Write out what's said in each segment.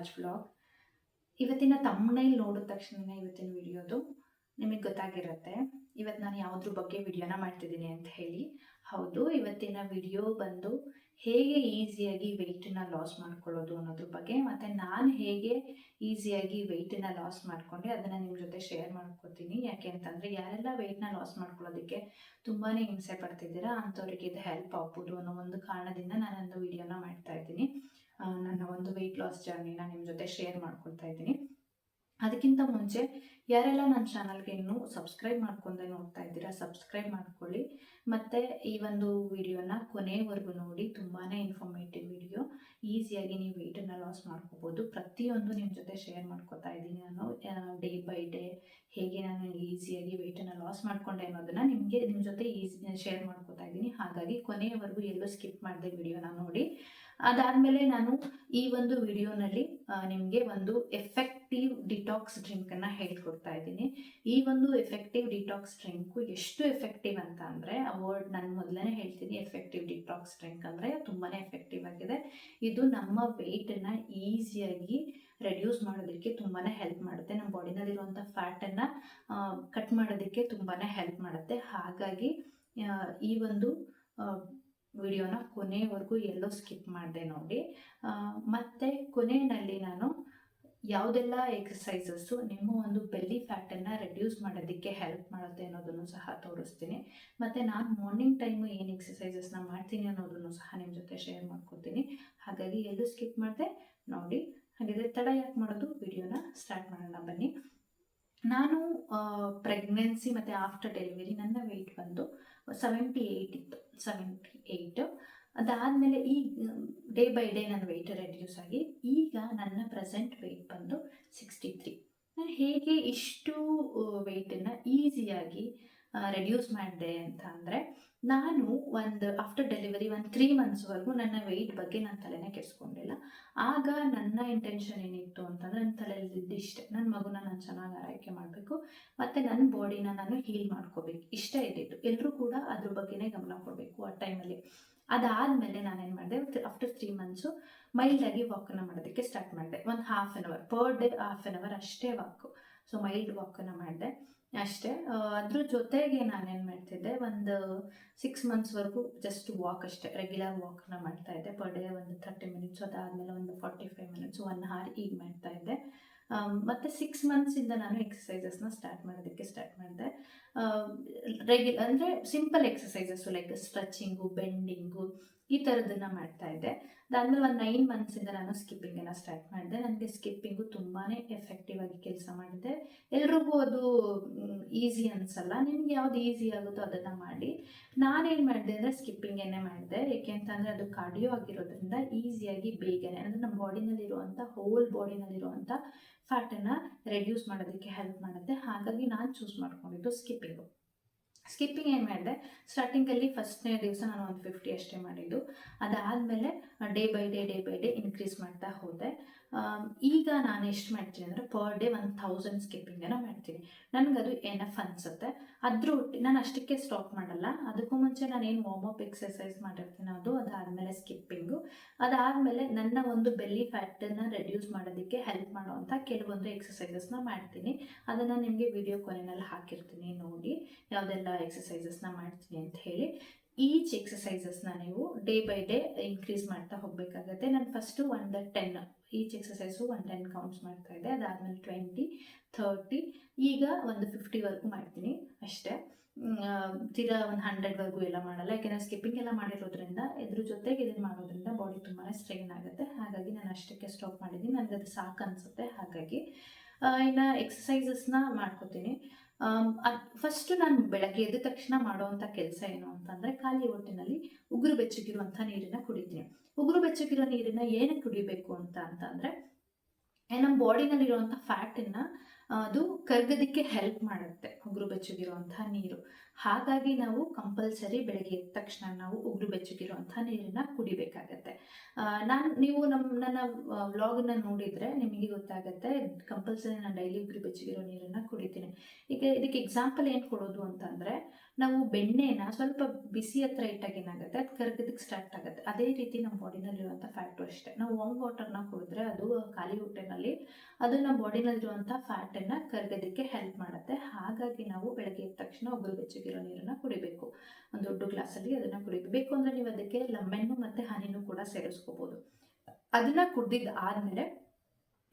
Blog Raj vlog ಇವತ್ತಿನ ತಮ್ಮನೇಲಿ ನೋಡಿದ ತಕ್ಷಣ ಇವತ್ತಿನ ವಿಡಿಯೋದು ನಿಮಗೆ ಗೊತ್ತಾಗಿರುತ್ತೆ. ಇವತ್ತು ನಾನು ಯಾವುದ್ರ ಬಗ್ಗೆ ವಿಡಿಯೋನ ಮಾಡ್ತಿದ್ದೀನಿ ಅಂತ ಹೇಳಿ. ಹೌದು, ಇವತ್ತಿನ ವಿಡಿಯೋ ಬಂದು ಹೇಗೆ ಈಸಿಯಾಗಿ ವೆಯ್ಟನ್ನ ಲಾಸ್ ಮಾಡ್ಕೊಳ್ಳೋದು ಅನ್ನೋದ್ರ ಬಗ್ಗೆ, ಮತ್ತು ನಾನು ಹೇಗೆ ಈಸಿಯಾಗಿ ವೆಯ್ಟನ್ನ ಲಾಸ್ ಮಾಡಿಕೊಂಡೆ ಅದನ್ನು ನಿಮ್ಮ ಜೊತೆ ಶೇರ್ ಮಾಡ್ಕೊತೀನಿ. ಯಾಕೆ ಅಂತಂದರೆ ಯಾರೆಲ್ಲ ವೆಯ್ಟ್ನ ಲಾಸ್ ಮಾಡ್ಕೊಳ್ಳೋದಕ್ಕೆ ತುಂಬಾ ಹಿಂಸೆ ಪಡ್ತಿದ್ದೀರಾ, ಅಂಥವ್ರಿಗೆ ಇದು ಹೆಲ್ಪ್ ಆಗ್ಬೋದು ಅನ್ನೋ ಒಂದು ಕಾರಣದಿಂದ ನಾನೊಂದು ವಿಡಿಯೋನ ಮಾಡ್ತಾ ಇದ್ದೀನಿ. ನನ್ನ ಒಂದು ವೆಯ್ಟ್ ಲಾಸ್ ಜರ್ನಿನ ನಿಮ್ಮ ಜೊತೆ ಶೇರ್ ಮಾಡ್ಕೊಳ್ತಾ ಇದ್ದೀನಿ. ಅದಕ್ಕಿಂತ ಮುಂಚೆ ಯಾರೆಲ್ಲ ನನ್ನ ಚಾನಲ್ಗೆ ಇನ್ನೂ ಸಬ್ಸ್ಕ್ರೈಬ್ ಮಾಡ್ಕೊಂಡೆ ನೋಡ್ತಾ ಇದ್ದೀರಾ ಸಬ್ಸ್ಕ್ರೈಬ್ ಮಾಡ್ಕೊಳ್ಳಿ. ಮತ್ತು ಈ ಒಂದು ವಿಡಿಯೋನ ಕೊನೆವರೆಗೂ ನೋಡಿ ತುಂಬಾ ಇನ್ಫಾರ್ಮೇಟಿವ್ ವಿಡಿಯೋ ಈಸಿಯಾಗಿ ನೀವು ವೆಯ್ಟನ್ನು ಲಾಸ್ ಮಾಡ್ಕೋಬೋದು. ಪ್ರತಿಯೊಂದು ನಿಮ್ಮ ಜೊತೆ ಶೇರ್ ಮಾಡ್ಕೊತಾ ಇದ್ದೀನಿ ನಾನು. ಡೇ ಬೈ ಡೇ ಹೇಗೆ ನಾನು ಈಸಿಯಾಗಿ ವೆಯ್ಟನ್ನು ಲಾಸ್ ಮಾಡಿಕೊಂಡೆ ಅನ್ನೋದನ್ನು ನಿಮಗೆ ನಿಮ್ಮ ಜೊತೆ ಈಸಿ ಶೇರ್ ಮಾಡ್ಕೋತಾ ಇದ್ದೀನಿ. ಹಾಗಾಗಿ ಕೊನೆಯವರೆಗೂ ಎಲ್ಲೂ ಸ್ಕಿಪ್ ಮಾಡಿದೆ ವಿಡಿಯೋನ ನೋಡಿ. ಅದಾದಮೇಲೆ ನಾನು ಈ ಒಂದು ವಿಡಿಯೋನಲ್ಲಿ ನಿಮಗೆ ಒಂದು ಎಫೆಕ್ಟಿವ್ ಡಿಟಾಕ್ಸ್ ಡ್ರಿಂಕನ್ನು ಹೇಳ್ಕೊಡ್ತಾ ಇದ್ದೀನಿ. ಈ ಒಂದು ಎಫೆಕ್ಟಿವ್ ಡಿಟಾಕ್ಸ್ ಡ್ರಿಂಕು ಎಷ್ಟು ಎಫೆಕ್ಟಿವ್ ಅಂತ ಅಂದರೆ, ಆ ವರ್ಡ್ ನಾನು ಮೊದಲನೇ ಹೇಳ್ತೀನಿ ಎಫೆಕ್ಟಿವ್ ಡಿಟಾಕ್ಸ್ ಡ್ರಿಂಕ್ ಅಂದರೆ ತುಂಬಾ ಎಫೆಕ್ಟಿವ್ ಆಗಿದೆ. ಇದು ನಮ್ಮ ವೆಯ್ಟನ್ನು ಈಸಿಯಾಗಿ ರೆಡ್ಯೂಸ್ ಮಾಡೋದಕ್ಕೆ ತುಂಬಾ ಹೆಲ್ಪ್ ಮಾಡುತ್ತೆ. ನಮ್ಮ ಬಾಡಿನಲ್ಲಿರುವಂಥ ಫ್ಯಾಟನ್ನು ಕಟ್ ಮಾಡೋದಕ್ಕೆ ತುಂಬಾ ಹೆಲ್ಪ್ ಮಾಡುತ್ತೆ. ಹಾಗಾಗಿ ಈ ಒಂದು ವಿಡಿಯೋನ ಕೊನೆವರೆಗೂ ಎಲ್ಲೋ ಸ್ಕಿಪ್ ಮಾಡಿದೆ ನೋಡಿ. ಮತ್ತೆ ಕೊನೆಯಲ್ಲಿ ನಾನು ಯಾವುದೆಲ್ಲ ಎಕ್ಸಸೈಸಸ್ಸು ನಿಮ್ಮ ಒಂದು ಬೆಲ್ಲಿ ಫ್ಯಾಟನ್ನು ರೆಡ್ಯೂಸ್ ಮಾಡೋದಕ್ಕೆ ಹೆಲ್ಪ್ ಮಾಡುತ್ತೆ ಅನ್ನೋದನ್ನು ಸಹ ತೋರಿಸ್ತೀನಿ. ಮತ್ತು ನಾನು ಮಾರ್ನಿಂಗ್ ಟೈಮು ಏನು ಎಕ್ಸಸೈಸಸ್ನ ಮಾಡ್ತೀನಿ ಅನ್ನೋದನ್ನು ಸಹ ನಿಮ್ಮ ಜೊತೆ ಶೇರ್ ಮಾಡ್ಕೊತೀನಿ. ಹಾಗಾಗಿ ಎಲ್ಲೂ ಸ್ಕಿಪ್ ಮಾಡಿದೆ ನೋಡಿ. ಹಾಗಿದ್ರೆ ತಡ ಯಾಕೆ ಮಾಡೋದು? ವಿಡಿಯೋನ ಸ್ಟಾರ್ಟ್ ಮಾಡೋಣ ಬನ್ನಿ. ನಾನು ಪ್ರೆಗ್ನೆನ್ಸಿ ಮತ್ತು ಆಫ್ಟರ್ ಡೆಲಿವರಿ ನನ್ನ ವೆಯ್ಟ್ ಬಂದು ಸೆವೆಂಟಿ ಏಯ್ಟ್ ಇತ್ತು. ಸೆವೆಂಟಿ ಏಯ್ಟು ಅದಾದಮೇಲೆ ಈ ಡೇ ಬೈ ಡೇ ನನ್ನ ವೆಯ್ಟ್ ರೆಡ್ಯೂಸ್ ಆಗಿ ಈಗ ನನ್ನ ಪ್ರೆಸೆಂಟ್ ವೆಯ್ಟ್ ಬಂದು ಸಿಕ್ಸ್ಟಿ ತ್ರೀ ನಾನು ಹೇಗೆ ಇಷ್ಟು ವೆಯ್ಟನ್ನು ಈಸಿಯಾಗಿ ರೆಡ್ಯೂಸ್ ಮಾಡಿದೆ ಅಂತ ಅಂದರೆ ನಾನು ಒಂದು ಆಫ್ಟರ್ ಡೆಲಿವರಿ ಒಂದು ತ್ರೀ ಮಂತ್ಸ್ವರೆಗೂ ನನ್ನ ವೆಯ್ಟ್ ಬಗ್ಗೆ ನಾನು ತಲೆನೇ ಕೆಡಿಸ್ಕೊಂಡಿಲ್ಲ. ಆಗ ನನ್ನ ಇಂಟೆನ್ಷನ್ ಏನಿತ್ತು ಅಂತಂದರೆ ನನ್ನ ತಲೆಯಲ್ಲಿ ಇಷ್ಟೇ ನನ್ನ ಮಗುನ ನಾನು ಚೆನ್ನಾಗಿ ಆರೈಕೆ ಮಾಡಬೇಕು. ಮತ್ತು ನನ್ನ ಬಾಡಿನ ನಾನು ಹೀಲ್ ಮಾಡ್ಕೋಬೇಕು. ಇಷ್ಟ ಇದ್ದಿತ್ತು ಎಲ್ಲರೂ ಕೂಡ ಅದ್ರ ಬಗ್ಗೆನೇ ಗಮನ ಕೊಡಬೇಕು ಆ ಟೈಮಲ್ಲಿ ಅದಾದಮೇಲೆ ನಾನೇನು ಮಾಡಿದೆ ಆಫ್ಟರ್ ತ್ರೀ ಮಂತ್ಸು ಮೈಲ್ಡಾಗಿ ವಾಕನ್ನು ಮಾಡೋದಕ್ಕೆ ಸ್ಟಾರ್ಟ್ ಮಾಡಿದೆ. ಒಂದು half an hour per day half an hour ಅಷ್ಟೇ ವಾಕು ಸೊ ಮೈಲ್ಡ್ ವಾಕನ್ನು ಮಾಡಿದೆ. ಅಷ್ಟೇ. ಅದ್ರ ಜೊತೆಗೆ ನಾನೇನು ಮಾಡ್ತಿದ್ದೆ, ಒಂದು ಸಿಕ್ಸ್ ಮಂತ್ಸ್ವರೆಗೂ ಜಸ್ಟ್ ವಾಕ್ ಅಷ್ಟೇ ರೆಗ್ಯುಲರ್ ವಾಕ್ನ ಮಾಡ್ತಾ ಇದ್ದೆ. ಪರ್ ಡೇ ಒಂದು ಥರ್ಟಿ ಮಿನಿಟ್ಸ್ ಅದಾದಮೇಲೆ ಒಂದು forty five minutes one hour ಈಗ ಮಾಡ್ತಾ ಇದ್ದೆ. ಮತ್ತು ಮತ್ತೆ ಸಿಕ್ಸ್ ಮಂತ್ಸಿಂದ ನಾನು ಎಕ್ಸಸೈಸಸ್ನ ಸ್ಟಾರ್ಟ್ ಮಾಡೋದಕ್ಕೆ ಸ್ಟಾರ್ಟ್ ಮಾಡಿದೆ. ರೆಗ್ಯು ಅಂದರೆ simple exercises like stretching bending ಈ ಥರದ್ದನ್ನು ಮಾಡ್ತಾ ಇದ್ದೆ. ಅದಾದಮೇಲೆ ಒಂದು ನೈನ್ ಮಂತ್ಸಿಂದ ನಾನು ಸ್ಕಿಪ್ಪಿಂಗನ್ನು ಸ್ಟಾರ್ಟ್ ಮಾಡಿದೆ. ನನಗೆ ಸ್ಕಿಪ್ಪಿಂಗು ತುಂಬಾ ಎಫೆಕ್ಟಿವ್ ಆಗಿ ಕೆಲಸ ಮಾಡಿದೆ. ಎಲ್ರಿಗೂ ಅದು ಈಸಿ ಅನಿಸಲ್ಲ. ನಿಮ್ಗೆ ಯಾವ್ದು ಈಸಿ ಆಗುತ್ತೋ ಅದನ್ನು ಮಾಡಿ. ನಾನೇನು ಮಾಡಿದೆ ಅಂದರೆ ಸ್ಕಿಪ್ಪಿಂಗೇನೆ ಮಾಡಿದೆ. ಏಕೆ ಅಂತಂದರೆ ಅದು ಕಾರ್ಡಿಯೋ ಆಗಿರೋದ್ರಿಂದ ಈಸಿಯಾಗಿ ಬೇಗನೆ, ಅಂದರೆ ನಮ್ಮ ಬಾಡಿನಲ್ಲಿರುವಂಥ ಹೋಲ್ ಬಾಡಿನಲ್ಲಿರುವಂಥ ಫ್ಯಾಟನ್ನು ರೆಡ್ಯೂಸ್ ಮಾಡೋದಕ್ಕೆ ಹೆಲ್ಪ್ ಮಾಡುತ್ತೆ. ಹಾಗಾಗಿ ನಾನು ಚೂಸ್ ಮಾಡ್ಕೊಂಡಿದ್ದು ಸ್ಕಿಪ್ಪಿಂಗು ಸ್ಕಿಪ್ಪಿಂಗ್ ಏನು ಮಾಡಿದೆ? ಸ್ಟಾರ್ಟಿಂಗಲ್ಲಿ ಫಸ್ಟ್ನೇ ದಿವಸ ನಾನು ಒಂದು ಫಿಫ್ಟಿ ಅಷ್ಟೇ ಮಾಡಿದ್ದು. ಅದಾದಮೇಲೆ day by day day by day increase ಮಾಡ್ತಾ ಹೋದೆ. ಈಗ ನಾನು ಎಷ್ಟು ಮಾಡ್ತೀನಿ ಅಂದರೆ ಪರ್ ಡೇ ಒಂದು ಥೌಸಂಡ್ ಸ್ಕಿಪ್ಪಿಂಗನ್ನು ಮಾಡ್ತೀನಿ. ನನಗದು ಎನಫ್ ಅನಿಸುತ್ತೆ. ಅದ್ರ ಒಟ್ಟು ನಾನು ಅಷ್ಟಕ್ಕೆ ಸ್ಟಾಪ್ ಮಾಡಲ್ಲ. ಅದಕ್ಕೂ ಮುಂಚೆ ನಾನು ಏನು ವಾರ್ಮಪ್ ಎಕ್ಸಸೈಸ್ ಮಾಡಿರ್ತೀನಿ ಅದು ಅದಾದಮೇಲೆ ಸ್ಕಿಪ್ಪಿಂಗು ಅದಾದಮೇಲೆ ನನ್ನ ಒಂದು ಬೆಲ್ಲಿ ಫ್ಯಾಟನ್ನು ರೆಡ್ಯೂಸ್ ಮಾಡೋದಕ್ಕೆ ಹೆಲ್ಪ್ ಮಾಡುವಂಥ ಕೆಲವೊಂದು ಎಕ್ಸಸೈಸಸ್ನ ಮಾಡ್ತೀನಿ. ಅದನ್ನು ನಿಮಗೆ ವಿಡಿಯೋ ಕೊನೆಯಲ್ಲಿ ಹಾಕಿರ್ತೀನಿ ನೋಡಿ. ಯಾವುದೆಲ್ಲ ಎಕ್ಸಸೈಸಸ್ನ ಮಾಡ್ತೀನಿ ಅಂತ ಹೇಳಿ. ಈಚ್ ಎಕ್ಸಸೈಸಸ್ನ ನೀವು ಡೇ ಬೈ ಡೇ ಇನ್ಕ್ರೀಸ್ ಮಾಡ್ತಾ ಹೋಗಬೇಕಾಗತ್ತೆ. ನಾನು ಫಸ್ಟು ಒಂದು ten each exercise one ten counts ಮಾಡ್ತಾ ಇದ್ದೆ. ಅದಾದಮೇಲೆ ಟ್ವೆಂಟಿ ಥರ್ಟಿ ಈಗ ಒಂದು ಫಿಫ್ಟಿವರೆಗೂ ಮಾಡ್ತೀನಿ ಅಷ್ಟೇ. ತೀರಾ ಒಂದು ಹಂಡ್ರೆಡ್ವರೆಗೂ ಎಲ್ಲ ಮಾಡಲ್ಲ. ಯಾಕೆಂದರೆ ಸ್ಕಿಪ್ಪಿಂಗ್ ಎಲ್ಲ ಮಾಡಿರೋದ್ರಿಂದ ಇದ್ರ ಜೊತೆಗೆ ಇದನ್ನು ಮಾಡೋದ್ರಿಂದ ಬಾಡಿ ತುಂಬಾ ಸ್ಟ್ರೈನ್ ಆಗುತ್ತೆ. ಹಾಗಾಗಿ ನಾನು ಅಷ್ಟಕ್ಕೆ ಸ್ಟಾಪ್ ಮಾಡಿದ್ದೀನಿ. ನನಗೆ ಅದು ಸಾಕು ಅನಿಸುತ್ತೆ. ಹಾಗಾಗಿ ಇನ್ನು ಎಕ್ಸಸೈಸಸ್ನ ಮಾಡ್ಕೋತೀನಿ. ಫಸ್ಟು ನಾನು ಬೆಳಗ್ಗೆ ಎದ್ದ ತಕ್ಷಣ ಮಾಡುವಂಥ ಕೆಲಸ ಏನು ಅಂತಂದರೆ ಖಾಲಿ ಹೊಟ್ಟಿನಲ್ಲಿ ಉಗುರು ಬೆಚ್ಚಗಿರುವಂಥ ನೀರನ್ನು ಕುಡಿತೀನಿ. ಉಗುರು ಬೆಚ್ಚಗಿರೋ ನೀರನ್ನು ಏನಕ್ಕೆ ಕುಡಿಬೇಕು ಅಂತ ಅಂತಂದರೆ ನಮ್ಮ ಬಾಡಿನಲ್ಲಿರುವಂಥ ಫ್ಯಾಟನ್ನು ಅದು ಕರ್ಗೋದಕ್ಕೆ ಹೆಲ್ಪ್ ಮಾಡುತ್ತೆ ಉಗುರು ಬೆಚ್ಚಗಿರುವಂಥ ನೀರು. ಹಾಗಾಗಿ ನಾವು ಕಂಪಲ್ಸರಿ ಬೆಳಗ್ಗೆ ಎದ್ದ ತಕ್ಷಣ ನಾವು ಉಗುರು ಬೆಚ್ಚಗಿರುವಂಥ ನೀರನ್ನ ಕುಡಿಬೇಕಾಗತ್ತೆ. ನಾನು, ನೀವು ನಮ್ಮ ನನ್ನ ವ್ಲಾಗನ್ನ ನೋಡಿದ್ರೆ ನಿಮಗೆ ಗೊತ್ತಾಗುತ್ತೆ ಕಂಪಲ್ಸರಿ ನಾನು ಡೈಲಿ ಉಗುರು ಬೆಚ್ಚಗಿರೋ ನೀರನ್ನು ಕುಡಿತೀನಿ. ಈಗ ಇದಕ್ಕೆ ಎಕ್ಸಾಂಪಲ್ ಏನು ಕೊಡೋದು ಅಂತಂದರೆ ನಾವು ಬೆಣ್ಣೆನ ಸ್ವಲ್ಪ ಬಿಸಿ ಹತ್ರ ಇಟ್ಟಾಗ ಏನಾಗುತ್ತೆ? ಅದು ಕರ್ಗೋದಕ್ಕೆ ಸ್ಟಾರ್ಟ್ ಆಗುತ್ತೆ. ಅದೇ ರೀತಿ ನಮ್ಮ ಬಾಡಿನಲ್ಲಿರುವಂಥ ಫ್ಯಾಟು ಅಷ್ಟೇ. ನಾವು ವಾಮ್ ವಾಟರ್ನ ಕುಡಿದ್ರೆ ಅದು ಖಾಲಿ ಹೊಟ್ಟೆನಲ್ಲಿ ಅದು ನಮ್ಮ ಬಾಡಿನಲ್ಲಿರುವಂಥ ಫ್ಯಾಟನ್ನು ಕರ್ಗೋದಕ್ಕೆ ಹೆಲ್ಪ್ ಮಾಡುತ್ತೆ. ಹಾಗಾಗಿ ನಾವು ಬೆಳಗ್ಗೆ ಎದ್ದ ತಕ್ಷಣ ಒಬ್ಬರು ಬೆಚ್ಚಗಿರೋ ನೀರನ್ನು ಕುಡಿಬೇಕು. ಒಂದು ದೊಡ್ಡ ಗ್ಲಾಸಲ್ಲಿ ಅದನ್ನು ಕುಡಿಬೇಕು. ಬೇಕು ಅಂದರೆ ನೀವು ಅದಕ್ಕೆ ಲೆಮನ್ನು ಮತ್ತು ಹನಿನೂ ಕೂಡ ಸೇರಿಸ್ಕೋಬೋದು. ಅದನ್ನು ಕುಡ್ದಿದ್ದು ಆದಮೇಲೆ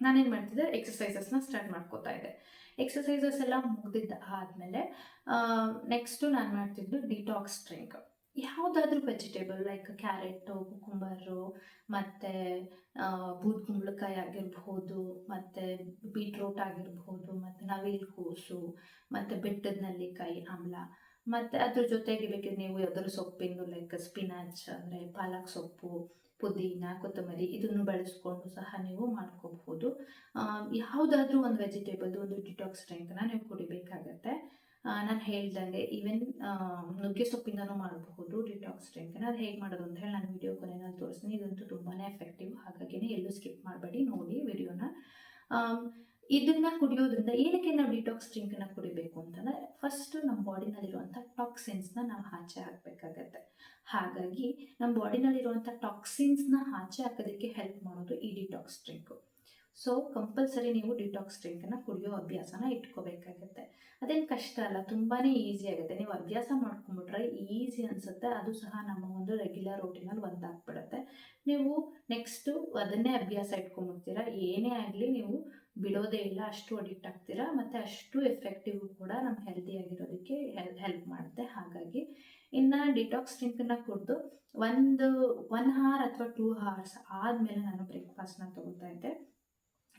ನಾನೇನು ಮಾಡ್ತಿದ್ದೆ? ಎಕ್ಸಸೈಸಸ್ನ ಸ್ಟಾರ್ಟ್ ಮಾಡ್ಕೋತಾ ಇದ್ದೆ. ಎಕ್ಸಸೈಸಸ್ ಎಲ್ಲ ಮುಗ್ದಿದ್ದ ಆದಮೇಲೆ ನೆಕ್ಸ್ಟು ನಾನು ಮಾಡ್ತಿದ್ದು ಡಿಟಾಕ್ಸ್ ಡ್ರಿಂಕ್ ಯಾವುದಾದ್ರೂ ವೆಜಿಟೇಬಲ್ ಲೈಕ್ ಕ್ಯಾರೆಟು ಕುಕುಂಬರು ಮತ್ತು ಬೂದ್ ಕುಂಬಳಕಾಯಿ ಆಗಿರ್ಬೋದು, ಮತ್ತು ಬೀಟ್ರೋಟ್ ಆಗಿರ್ಬೋದು, ಮತ್ತು ನವಿಲು ಕೋಸು, ಮತ್ತು ಬೆಟ್ಟದ ನಲ್ಲಿಕಾಯಿ, ಆಮ್ಲ, ಮತ್ತು ಅದ್ರ ಜೊತೆಗೆ ಬೇಕಿದ್ರೆ ನೀವು ಯಾವ್ದಾದ್ರು ಸೊಪ್ಪಿಂದು ಲೈಕ್ ಸ್ಪಿನಾಚ್ ಅಂದರೆ ಪಾಲಕ್ ಸೊಪ್ಪು ಪುದೀನ, ಕೊತ್ತಂಬರಿ ಇದನ್ನು ಬಳಸ್ಕೊಂಡು ಸಹ ನೀವು ಮಾಡ್ಕೋಬಹುದು. ಯಾವುದಾದ್ರೂ ಒಂದು ವೆಜಿಟೇಬಲ್ ಒಂದು ಡಿಟಾಕ್ಸ್ ಡ್ರಿಂಕ್ನ ನೀವು ಕುಡಿಬೇಕಾಗತ್ತೆ. ನಾನು ಹೇಳ್ದಂಗೆ ಈವನ್ ನುಗ್ಗೆ ಸೊಪ್ಪಿಂದನೂ ಮಾಡಬಹುದು ಡಿಟಾಕ್ಸ್ ಡ್ರಿಂಕ್ನ ಅದು ಹೇಗೆ ಮಾಡೋದು ಅಂತ ಹೇಳಿ ನಾನು ವಿಡಿಯೋ ಕೊನೆಯಲ್ಲಿ ತೋರಿಸ್ತೀನಿ. ಇದಂತೂ ತುಂಬಾ ಎಫೆಕ್ಟಿವ್ ಹಾಗಾಗಿ ಎಲ್ಲೂ ಸ್ಕಿಪ್ ಮಾಡಬೇಡಿ. ನೋಡಿ ವಿಡಿಯೋನ ಇದನ್ನ ಕುಡಿಯೋದ್ರಿಂದ ಏನಕ್ಕೆ ನಾವು ಡಿಟಾಕ್ಸ್ ಡ್ರಿಂಕ್ನ ಕುಡಿಬೇಕು ಅಂತಂದರೆ ಫಸ್ಟು ನಮ್ಮ ಬಾಡಿನಲ್ಲಿರುವಂಥ ಟಾಕ್ಸಿನ್ಸ್ನ ನಾವು ಆಚೆ ಹಾಕಬೇಕಾಗತ್ತೆ. ಹಾಗಾಗಿ ನಮ್ಮ ಬಾಡಿನಲ್ಲಿರುವಂಥ ಟಾಕ್ಸಿನ್ಸ್ನ ಆಚೆ ಹಾಕೋದಕ್ಕೆ ಹೆಲ್ಪ್ ಮಾಡೋದು ಈ ಡಿಟಾಕ್ಸ್ ಡ್ರಿಂಕು ಸೊ ಕಂಪಲ್ಸರಿ ನೀವು ಡಿಟಾಕ್ಸ್ ಡ್ರಿಂಕನ್ನು ಕುಡಿಯೋ ಅಭ್ಯಾಸನ ಇಟ್ಕೋಬೇಕಾಗತ್ತೆ. ಅದೇನು ಕಷ್ಟ ಅಲ್ಲ ತುಂಬಾ ಈಸಿ ಆಗುತ್ತೆ. ನೀವು ಅಭ್ಯಾಸ ಮಾಡ್ಕೊಂಡ್ಬಿಟ್ರೆ ಈಸಿ ಅನಿಸುತ್ತೆ. ಅದು ಸಹ ನಮ್ಮ ಒಂದು ರೆಗ್ಯುಲರ್ ರೋಟಿನಲ್ಲಿ ಒಂದಾಗ್ಬಿಡುತ್ತೆ. ನೀವು ನೆಕ್ಸ್ಟು ಅದನ್ನೇ ಅಭ್ಯಾಸ ಇಟ್ಕೊಂಡ್ಬಿಡ್ತೀರಾ. ಏನೇ ಆಗಲಿ ನೀವು ಬಿಡೋದೇ ಇಲ್ಲ, ಅಷ್ಟು ಅಡಿಕ್ಟ್ ಆಗ್ತೀರಾ? ಮತ್ತು ಅಷ್ಟು ಎಫೆಕ್ಟಿವ್ ಕೂಡ ನಮ್ಮ ಹೆಲ್ದಿ ಆಗಿರೋದಕ್ಕೆ ಹೆಲ್ ಹೆಲ್ಪ್ ಮಾಡುತ್ತೆ. ಹಾಗಾಗಿ ಇನ್ನು ಡಿಟಾಕ್ಸ್ ಡ್ರಿಂಕನ್ನು ಕುಡಿದು ಒಂದು ಒನ್ ಹಾರ್ ಅಥವಾ ಟೂ ಹಾರ್ಸ್ ಆದಮೇಲೆ ನಾನು ಬ್ರೇಕ್ಫಾಸ್ಟ್ನ ತಗೋತಾ ಇದ್ದೆ.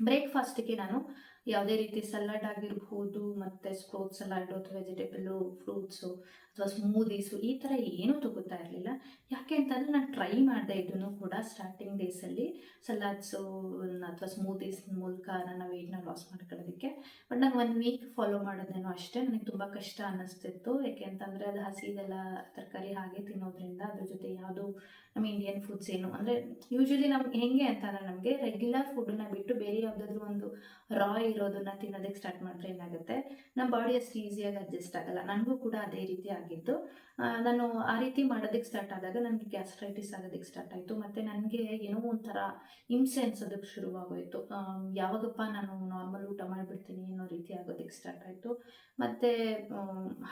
ಬ್ರೇಕ್ಫಾಸ್ಟಿಗೆ ನಾನು ಯಾವುದೇ ರೀತಿ ಸಲಾಡ್ ಆಗಿರ್ಬೋದು, ಮತ್ತು ಸ್ಕ್ರೋತ್ ಸಲಾಡು ಅಥವಾ ವೆಜಿಟೇಬಲು ಫ್ರೂಟ್ಸು ಅಥವಾ ಸ್ಮೂದೀಸು ಈ ಥರ ಏನೂ ತಗೋತಾ ಇರಲಿಲ್ಲ. ಯಾಕೆ ಅಂತಂದರೆ ನಾನು ಟ್ರೈ ಮಾಡಿದೆ ಇದನ್ನು ಕೂಡ ಸ್ಟಾರ್ಟಿಂಗ್ ಡೇಸಲ್ಲಿ ಸಲಾಡ್ಸು ಅಥವಾ ಸ್ಮೂದೀಸ್ ಮೂಲಕ ನನ್ನ ವೆಯ್ಟ್ನ ಲಾಸ್ ಮಾಡ್ಕೊಳ್ಳೋದಕ್ಕೆ. ಬಟ್ ನಾನು ಒನ್ ವೀಕ್ ಫಾಲೋ ಮಾಡೋದೇನೋ ಅಷ್ಟೇ, ನನಗೆ ತುಂಬ ಕಷ್ಟ ಅನ್ನಿಸ್ತಿತ್ತು. ಯಾಕೆ ಅಂತಂದರೆ ಅದು ಹಸಿದೆಲ್ಲ ತರಕಾರಿ ಹಾಗೆ ತಿನ್ನೋದ್ರಿಂದ ಅದ್ರ ಜೊತೆ ಯಾವುದು ನಮ್ಮ ಇಂಡಿಯನ್ ಫುಡ್ಸ್ ಏನು ಅಂದರೆ ಯೂಶ್ವಲಿ ನಮ್ಗೆ ಹೆಂಗೆ ಅಂತಂದರೆ ನಮಗೆ ರೆಗ್ಯುಲರ್ ಫುಡ್ಡನ್ನ ಬಿಟ್ಟು ಬೇರೆ ಯಾವುದಾದ್ರೂ ಒಂದು ರಾ ಇರೋದನ್ನ ತಿನ್ನೋದಕ್ಕೆ ಸ್ಟಾರ್ಟ್ ಮಾಡಿದ್ರೆ ಏನಾಗುತ್ತೆ? ನಮ್ಮ ಬಾಡಿ ಅಷ್ಟು ಈಸಿಯಾಗಿ ಅಡ್ಜಸ್ಟ್ ಆಗಲ್ಲ. ನನಗೂ ಕೂಡ ಅದೇ ರೀತಿ ಆಗಿತ್ತು. ನಾನು ಆ ರೀತಿ ಮಾಡೋದಕ್ಕೆ ಸ್ಟಾರ್ಟ್ ಆದಾಗ ನನಗೆ ಗ್ಯಾಸ್ಟ್ರೈಟಿಸ್ ಆಗೋದಕ್ಕೆ ಸ್ಟಾರ್ಟ್ ಆಯಿತು. ಮತ್ತು ನನಗೆ ಏನೋ ಒಂಥರ ಹಿಂಸೆ ಅನ್ಸೋದಕ್ಕೆ ಶುರುವಾಗೋಯಿತು. ಯಾವಾಗಪ್ಪ ನಾನು ನಾರ್ಮಲ್ ಊಟ ಮಾಡಿಬಿಡ್ತೀನಿ ಅನ್ನೋ ರೀತಿ ಆಗೋದಕ್ಕೆ ಸ್ಟಾರ್ಟ್ ಆಯಿತು. ಮತ್ತು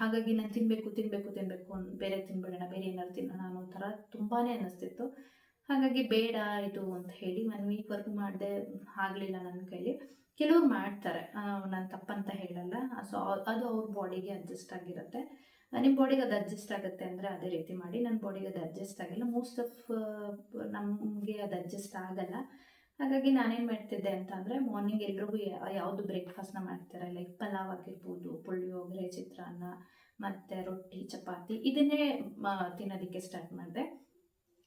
ಹಾಗಾಗಿ ನಾನು ತಿನ್ನಬೇಕು ತಿನ್ನಬೇಕು ತಿನ್ನಬೇಕು ಬೇರೆ ತಿನ್ಬೇಡೋಣ ಬೇರೆ ಏನಾದ್ರು ತಿನ್ನೋಣ ಅನ್ನೋ ಥರ ತುಂಬಾ ಅನ್ನಿಸ್ತಿತ್ತು ಹಾಗಾಗಿ ಬೇಡ ಇದು ಅಂತ ಹೇಳಿ ಒನ್ ವರ್ಕ್ ಮಾಡಿದೆ ಆಗಲಿಲ್ಲ ನನ್ನ ಕೈಲಿ. ಕೆಲವ್ರು ಮಾಡ್ತಾರೆ. ನಾನು ತಪ್ಪಂತ ಹೇಳಲ್ಲ. ಸೊ ಅದು ಅವ್ರ ಬಾಡಿಗೆ ಅಡ್ಜಸ್ಟ್ ಆಗಿರುತ್ತೆ. ನಿಮ್ಮ ಬಾಡಿಗೆ ಅದು ಅಡ್ಜಸ್ಟ್ ಆಗುತ್ತೆ ಅಂದರೆ ಅದೇ ರೀತಿ ಮಾಡಿ. ನನ್ನ ಬಾಡಿಗೆ ಅದು ಅಡ್ಜಸ್ಟ್ ಆಗಿಲ್ಲ. ಮೋಸ್ಟ್ ಆಫ್ ನಮಗೆ ಅದು ಅಡ್ಜಸ್ಟ್ ಆಗಲ್ಲ. ಹಾಗಾಗಿ ನಾನೇನು ಮಾಡ್ತಿದ್ದೆ ಅಂತ ಅಂದರೆ ಮಾರ್ನಿಂಗ್ ಎಲ್ರಿಗೂ ಯಾವುದು ಬ್ರೇಕ್ಫಾಸ್ಟ್ನ ಮಾಡ್ತಾರೆ ಲೈಕ್ ಪಲಾವ್ ಆಗಿರ್ಬೋದು, ಪುಳಿಯೋಗರೆ, ಚಿತ್ರಾನ್ನ, ಮತ್ತು ರೊಟ್ಟಿ, ಚಪಾತಿ ಇದನ್ನೇ ತಿನ್ನೋದಕ್ಕೆ ಸ್ಟಾರ್ಟ್ ಮಾಡಿದೆ.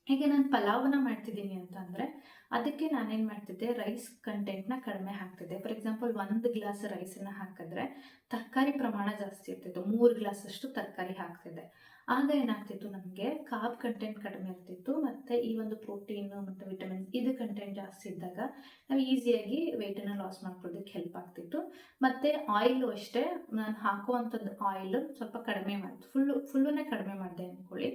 ಹೀಗೆ ನಾನು ಪಲಾವನ್ನ ಮಾಡ್ತಿದ್ದೀನಿ ಅಂತ ಅಂದರೆ ಅದಕ್ಕೆ ನಾನೇನು ಮಾಡ್ತಿದ್ದೆ ರೈಸ್ ಕಂಟೆಂಟ್ನ ಕಡಿಮೆ ಹಾಕ್ತಿದ್ದೆ. ಫಾರ್ ಎಕ್ಸಾಂಪಲ್ ಒಂದು ಗ್ಲಾಸ್ ರೈಸನ್ನು ಹಾಕಿದ್ರೆ ತರಕಾರಿ ಪ್ರಮಾಣ ಜಾಸ್ತಿ ಇರ್ತಿತ್ತು. ಮೂರು ಗ್ಲಾಸಷ್ಟು ತರಕಾರಿ ಹಾಕ್ತಿದ್ದೆ. ಆಗ ಏನಾಗ್ತಿತ್ತು ನಮಗೆ? ಕಾರ್ಬ್ ಕಂಟೆಂಟ್ ಕಡಿಮೆ ಇರ್ತಿತ್ತು ಮತ್ತು ಈ ಒಂದು ಪ್ರೋಟೀನು ಮತ್ತು ವಿಟಮಿನ್ಸ್ ಇದು ಕಂಟೆಂಟ್ ಜಾಸ್ತಿ ಇದ್ದಾಗ ನಾವು ಈಸಿಯಾಗಿ ವೆಯ್ಟನ್ನು ಲಾಸ್ ಮಾಡ್ಕೊಳ್ಳೋದಕ್ಕೆ ಹೆಲ್ಪ್ ಆಗ್ತಿತ್ತು. ಮತ್ತು ಆಯಿಲು ಅಷ್ಟೇ, ನಾನು ಹಾಕುವಂಥದ್ದು ಆಯಿಲು ಸ್ವಲ್ಪ ಕಡಿಮೆ ಮಾಡಿತು. ಫುಲ್ಲು ಫುಲ್ಲುನೇ ಕಡಿಮೆ ಮಾಡಿದೆ ಅಂದ್ಕೊಳ್ಳಿ.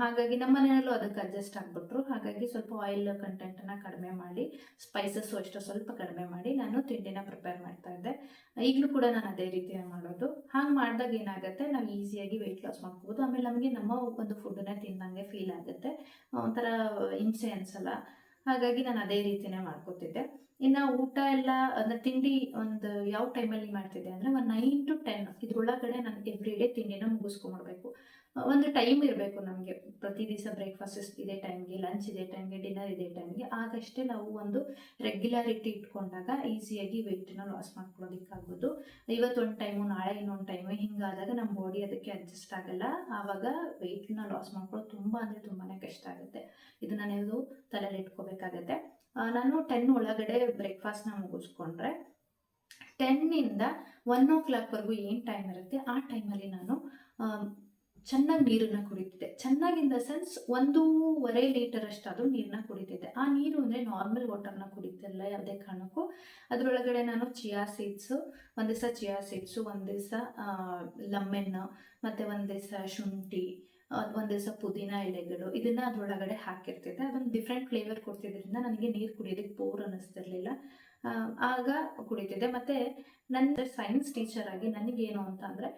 ಹಾಗಾಗಿ ನಮ್ಮ ಮನೆಯಲ್ಲೂ ಅದಕ್ಕೆ ಅಡ್ಜಸ್ಟ್ ಆಗಿಬಿಟ್ರು. ಹಾಗಾಗಿ ಸ್ವಲ್ಪ ಆಯಿಲ್ ಕಂಟೆಂಟನ್ನು ಕಡಿಮೆ ಮಾಡಿ ಸ್ಪೈಸಸ್ಸು ಅಷ್ಟು ಸ್ವಲ್ಪ ಕಡಿಮೆ ಮಾಡಿ ನಾನು ತಿಂಡಿನ ಪ್ರಿಪೇರ್ ಮಾಡ್ತಾ ಇದ್ದೆ. ಈಗಲೂ ಕೂಡ ನಾನು ಅದೇ ರೀತಿಯ ಮಾಡೋದು. ಹಾಗೆ ಮಾಡಿದಾಗ ಏನಾಗುತ್ತೆ? ನಾವು ಈಸಿಯಾಗಿ ವೆಯ್ಟ್ ಲಾಸ್ ಮಾಡ್ಕೋಬೋದು. ಆಮೇಲೆ ನಮಗೆ ನಮ್ಮ ಒಂದು ಫುಡ್ಡನ್ನೇ ತಿಂದಂಗೆ ಫೀಲ್ ಆಗುತ್ತೆ. ಒಂಥರ ಹಿಂಸೆ ಅನ್ಸಲ್ಲ ಹಾಗಾಗಿ ನಾನು ಅದೇ ರೀತಿನೇ ಮಾಡ್ಕೋತಿದ್ದೆ. ಇನ್ನು ಊಟ ಎಲ್ಲ, ಅಂದರೆ ತಿಂಡಿ ಒಂದು ಯಾವ ಟೈಮಲ್ಲಿ ಮಾಡ್ತಿದ್ದೆ ಅಂದರೆ ಒಂದು ನೈನ್ ಟು ಟೆನ್ ಇದ್ರೊಳಗಡೆ ನಾನು ಎವ್ರಿ ಡೇ ತಿಂಡಿನ ಮುಗಿಸ್ಕೊಂಡ್ಬಿಡ್ಬೇಕು. ಒಂದು ಟೈಮ್ ಇರಬೇಕು ನಮಗೆ. ಪ್ರತಿ ದಿವಸ ಬ್ರೇಕ್ಫಾಸ್ಟ್ ಇದೇ ಟೈಮ್ಗೆ ಲಂಚ್ ಇದೇ ಟೈಮ್ಗೆ ಡಿನ್ನರ್ ಇದೇ ಟೈಮ್ಗೆ ಆಗಷ್ಟೇ ನಾವು ಒಂದು ರೆಗ್ಯುಲಾರಿಟಿ ಇಟ್ಕೊಂಡಾಗ ಈಸಿಯಾಗಿ ವೆಯ್ಟ್ನ ಲಾಸ್ ಮಾಡ್ಕೊಳ್ಳೋದಕ್ಕಾಗ್ಬೋದು ಇವತ್ತೊಂದು ಟೈಮು ನಾಳೆ ಇನ್ನೊಂದು ಟೈಮು ಹಿಂಗಾದಾಗ ನಮ್ಮ ಬಾಡಿ ಅದಕ್ಕೆ ಅಡ್ಜಸ್ಟ್ ಆಗಲ್ಲ. ಆವಾಗ ವೆಯ್ಟ್ನ ಲಾಸ್ ಮಾಡ್ಕೊಳ್ಳೋದು ತುಂಬ ಅಂದರೆ ತುಂಬಾ ಕಷ್ಟ ಆಗುತ್ತೆ. ಇದನ್ನ ನೀವು ತಲೆಯಲ್ಲಿ ಇಟ್ಕೋಬೇಕಾಗತ್ತೆ. ನಾನು ಟೆನ್ ಒಳಗಡೆ ಬ್ರೇಕ್ಫಾಸ್ಟ್ನ ಮುಗಿಸ್ಕೊಂಡ್ರೆ ಟೆನ್ನಿಂದ ಒನ್ ಓ ಕ್ಲಾಕ್ವರೆಗೂ ಏನು ಟೈಮ್ ಇರುತ್ತೆ, ಆ ಟೈಮಲ್ಲಿ ನಾನು ಚೆನ್ನಾಗಿ ನೀರನ್ನು ಕುಡಿತಿದ್ದೆ. ಚೆನ್ನಾಗಿ ಇನ್ ದ ಸೆನ್ಸ್ ಒಂದೂವರೆ ಲೀಟರ್ ಅಷ್ಟಾದರೂ ನೀರನ್ನ ಕುಡಿತಿದ್ದೆ. ಆ ನೀರು ಅಂದರೆ ನಾರ್ಮಲ್ ವಾಟರ್ನ ಕುಡಿತಿಲ್ಲ ಯಾವುದೇ ಕಾರಣಕ್ಕೂ. ಅದರೊಳಗಡೆ ನಾನು ಚಿಯಾ ಸೀಡ್ಸು ಒಂದು ದಿವಸ ಚಿಯಾ ಸೀಡ್ಸು ಒಂದು ದಿವಸ ಲಮ್ಮೆನ್ನ ಮತ್ತು ಒಂದು ದಿವಸ ಶುಂಠಿ ಒಂದು ದಿವಸ ಪುದೀನ, ಎಲೆಗಳು ಇದನ್ನು ಅದರೊಳಗಡೆ ಹಾಕಿರ್ತಿದ್ದೆ. ಅದೊಂದು ಡಿಫ್ರೆಂಟ್ ಫ್ಲೇವರ್ ಕೊಡ್ತಿದ್ರಿಂದ ನನಗೆ ನೀರು ಕುಡಿಯೋದಕ್ಕೆ ಬೋರ್ ಅನ್ನಿಸ್ತಿರ್ಲಿಲ್ಲ. ಆಗ ಕುಡಿತಿದ್ದೆ ಮತ್ತು ನನ್ನ ಸೈನ್ಸ್ ಟೀಚರ್ ಆಗಿ ನನಗೇನು ಅಂತ ಅಂದರೆ,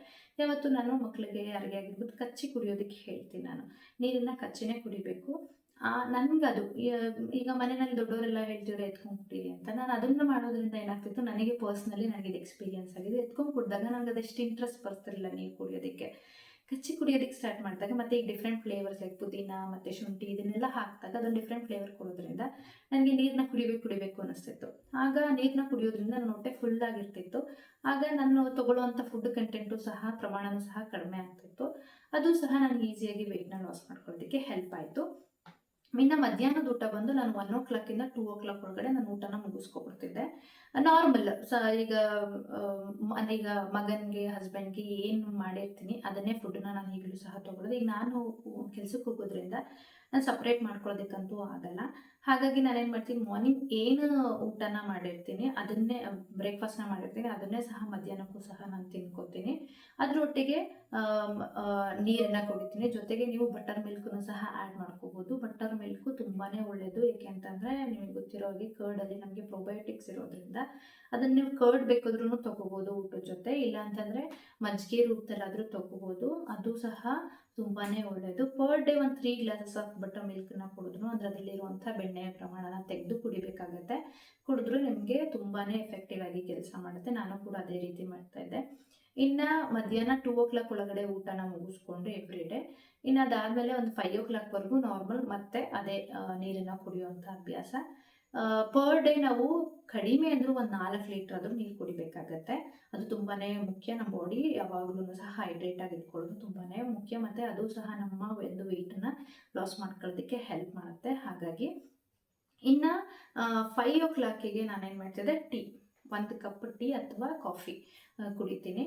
ಯಾವತ್ತು ನಾನು ಮಕ್ಕಳಿಗೆ ಯಾರಿಗೆ ಆಗಿರ್ಬೋದು ಕಚ್ಚಿ ಕುಡಿಯೋದಕ್ಕೆ ಹೇಳ್ತೀನಿ ನಾನು. ನೀರನ್ನು ಕಚ್ಚಿನೇ ಕುಡಿಬೇಕು. ನನಗದು ಈಗ ಮನೆಯಲ್ಲಿ ದೊಡ್ಡವರೆಲ್ಲ ಹೇಳ್ತಿದ್ರೆ, ಎತ್ಕೊಂಡು ಕುಡೀರಿ ಅಂತ. ನಾನು ಅದನ್ನು ಮಾಡೋದ್ರಿಂದ ಏನಾಗ್ತಿತ್ತು, ನನಗೆ ಪರ್ಸ್ನಲಿ ನನಗೆ ಇದು ಎಕ್ಸ್ಪೀರಿಯನ್ಸ್ ಆಗಿದೆ. ಎತ್ಕೊಂಡು ಕುಡಿದಾಗ ನನಗೆ ಅದಷ್ಟು ಇಂಟ್ರೆಸ್ಟ್ ಬರ್ತಿರಲಿಲ್ಲ ನೀರು ಕುಡಿಯೋದಕ್ಕೆ. ಕಚ್ಚಿ ಕುಡಿಯೋದಕ್ಕೆ ಸ್ಟಾರ್ಟ್ ಮಾಡಿದಾಗ ಮತ್ತೆ ಈಗ ಡಿಫ್ರೆಂಟ್ ಫ್ಲೇವರ್ಸ್ ಲೈಕ್ ಪುದೀನ, ಮತ್ತು ಶುಂಠಿ ಇದನ್ನೆಲ್ಲ ಹಾಕಿದಾಗ ಅದೊಂದು ಡಿಫ್ರೆಂಟ್ ಫ್ಲೇವರ್ ಕೊಡೋದ್ರಿಂದ ನನಗೆ ನೀರನ್ನ ಕುಡಿಬೇಕು ಕುಡಿಬೇಕು ಅನಿಸ್ತಿತ್ತು ಆಗ ನೀರನ್ನ ಕುಡಿಯೋದ್ರಿಂದ ನನ್ನ ಹೊಟ್ಟೆ ಫುಲ್ ಆಗಿರ್ತಿತ್ತು. ಆಗ ನಾನು ತಗೊಳ್ಳುವಂಥ ಫುಡ್ ಕಂಟೆಂಟು ಸಹ, ಪ್ರಮಾಣನೂ ಸಹ ಕಡಿಮೆ ಆಗ್ತಿತ್ತು. ಅದು ಸಹ ನನಗೆ ಈಸಿಯಾಗಿ ವೆಯ್ಟ್ನ ಲಾಸ್ ಮಾಡ್ಕೊಳ್ಳೋದಕ್ಕೆ ಹೆಲ್ಪ್ ಆಯಿತು. ಇನ್ನು ಮಧ್ಯಾಹ್ನದ ಊಟ ಬಂದು ನಾನು ಒನ್ ಓ ಕ್ಲಾಕಿಂದ ಟೂ ಓ ಕ್ಲಾಕ್ ಒಳಗಡೆ ನಾನು ಊಟನ ಮುಗಿಸ್ಕೊಬಿಡ್ತಿದ್ದೆ. ನಾರ್ಮಲ್ ಸ ಈಗ ಈಗ ಮಗನಿಗೆ ಹಸ್ಬೆಂಡ್ಗೆ ಏನು ಮಾಡಿರ್ತೀನಿ, ಅದನ್ನೇ ಫುಡ್ನ ನಾನು ಈಗಲೂ ಸಹ ತಗೊಳ್ಳೋದು. ಈಗ ನಾನು ಕೆಲ್ಸಕ್ಕೆ ಹೋಗೋದ್ರಿಂದ ನಾನು ಸಪ್ರೇಟ್ ಮಾಡ್ಕೊಳ್ಳೋದಕ್ಕಂತೂ ಆಗಲ್ಲ. ಹಾಗಾಗಿ ನಾನೇನು ಮಾಡ್ತೀನಿ ಮಾರ್ನಿಂಗ್ ಏನು ಊಟನ ಮಾಡಿರ್ತೀನಿ, ಅದನ್ನೇ ಬ್ರೇಕ್ಫಾಸ್ಟ್ನ ಮಾಡಿರ್ತೀನಿ, ಅದನ್ನೇ ಸಹ ಮಧ್ಯಾಹ್ನಕ್ಕೂ ಸಹ ನಾನು ತಿನ್ಕೋತೀನಿ. ಅದರೊಟ್ಟಿಗೆ ನೀರನ್ನು ಕುಡಿತೀನಿ. ಜೊತೆಗೆ ನೀವು ಬಟರ್ ಮಿಲ್ಕನ್ನು ಸಹ ಆ್ಯಡ್ ಮಾಡ್ಕೋಬೋದು. ಬಟರ್ ಮಿಲ್ಕು ತುಂಬಾ ಒಳ್ಳೆಯದು ಯಾಕೆ ಅಂತಂದರೆ, ನಿಮಗೆ ಗೊತ್ತಿರೋ ಹಾಗೆ ಕರ್ಡಲ್ಲಿ ನಮಗೆ ಪ್ರೊಬಯೋಟಿಕ್ಸ್ ಇರೋದ್ರಿಂದ ಅದನ್ನು ನೀವು ಕರ್ಡ್ ಬೇಕಾದ್ರೂ ತೊಗೋಬೋದು ಊಟದ ಜೊತೆ. ಇಲ್ಲ ಅಂತಂದ್ರೆ ಮಜ್ಜಿಗೆ ರೂಪದಲ್ಲಾದರೂ ತೊಗೋಬೋದು. ಅದು ಸಹ ತುಂಬಾ ಒಳ್ಳೆಯದು ಪರ್ ಡೇ ಒಂದು ತ್ರೀ ಗ್ಲಾಸಸ್ ಆಫ್ ಬಟರ್ ಮಿಲ್ಕ್ನ ಕುಡಿದ್ರು ಅಂದರೆ ಅದರಲ್ಲಿರುವಂಥ ಬೆಣ್ಣೆಯ ಪ್ರಮಾಣನ ತೆಗೆದು ಕುಡಿಬೇಕಾಗತ್ತೆ. ಕುಡಿದ್ರು ನಿಮಗೆ ತುಂಬಾ ಎಫೆಕ್ಟಿವ್ ಆಗಿ ಕೆಲಸ ಮಾಡುತ್ತೆ. ನಾನು ಕೂಡ ಅದೇ ರೀತಿ ಮಾಡ್ತಾ ಇದ್ದೆ. ಇನ್ನು ಮಧ್ಯಾಹ್ನ ಟೂ ಓ ಕ್ಲಾಕ್ ಒಳಗಡೆ ಊಟನ ಮುಗಿಸ್ಕೊಂಡು ಎವ್ರಿ ಡೇ ಇನ್ನು ಅದಾದಮೇಲೆ ಒಂದು ಫೈವ್ ಓ ಕ್ಲಾಕ್ವರೆಗೂ ನಾರ್ಮಲ್ ಮತ್ತೆ ಅದೇ ನೀರನ್ನು ಕುಡಿಯುವಂಥ ಅಭ್ಯಾಸ. ಪರ್ ಡೇ ನಾವು ಕಡಿಮೆ ಅಂದರೂ ಒಂದು ನಾಲ್ಕು ಲೀಟ್ರ್ ಆದರೂ ನೀರು ಕುಡಿಬೇಕಾಗತ್ತೆ. ಅದು ತುಂಬಾ ಮುಖ್ಯ. ನಮ್ಮ ಬಾಡಿ ಯಾವಾಗಲೂ ಸಹ ಹೈಡ್ರೇಟ್ ಆಗಿ ಇಟ್ಕೊಳ್ಳೋದು ತುಂಬಾ ಮುಖ್ಯ. ಮತ್ತು ಅದು ಸಹ ನಮ್ಮ ಒಂದು ವೆಯ್ಟನ್ನು ಲಾಸ್ ಮಾಡ್ಕೊಳ್ಳೋದಕ್ಕೆ ಹೆಲ್ಪ್ ಮಾಡುತ್ತೆ. ಹಾಗಾಗಿ ಇನ್ನು ಫೈವ್ ಓ ಕ್ಲಾಕಿಗೆ ನಾನೇನು ಮಾಡ್ತಿದ್ದೆ? ಟೀ ಒಂದು ಕಪ್ ಟೀ ಅಥವಾ ಕಾಫಿ ಕುಡಿತೀನಿ.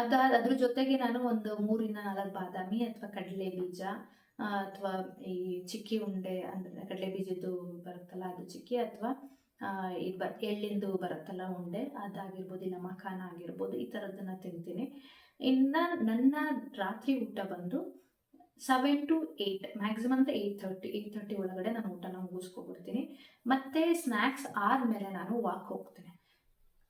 ಅದ, ಅದ್ರ ಜೊತೆಗೆ ನಾನು ಒಂದು ಮೂರಿಂದ ನಾಲ್ಕು ಬಾದಾಮಿ ಅಥವಾ ಕಡಲೆ ಬೀಜ ಅಥವಾ ಈ ಚಿಕ್ಕಿ ಉಂಡೆ ಅಂದರೆ ಕಡಲೆ ಬೀಜದ್ದು ಬರುತ್ತಲ್ಲ, ಅದು ಚಿಕ್ಕಿ ಅಥವಾ ಇದು ಬ, ಎಳ್ಳಿಂದು ಬರುತ್ತಲ್ಲ ಉಂಡೆ, ಅದಾಗಿರ್ಬೋದು, ಇಲ್ಲ ಮಖಾನ ಆಗಿರ್ಬೋದು, ಈ ಥರದ್ದನ್ನು ತಿಂತೀನಿ. ಇನ್ನು ನನ್ನ ರಾತ್ರಿ ಊಟ ಬಂದು ಸೆವೆನ್ ಟು ಏಯ್ಟ್ ಮ್ಯಾಕ್ಸಿಮಮ್ ಅಂದರೆ ಏಯ್ಟ್ ತರ್ಟಿ ಏಯ್ಟ್ ತರ್ಟಿ ಒಳಗಡೆ ನಾನು ಊಟನ ಮುಗಿಸ್ಕೊಬಿಡ್ತೀನಿ. ಮತ್ತು ಸ್ನ್ಯಾಕ್ಸ್ ಆದಮೇಲೆ ನಾನು ವಾಕ್ ಹೋಗ್ತೀನಿ.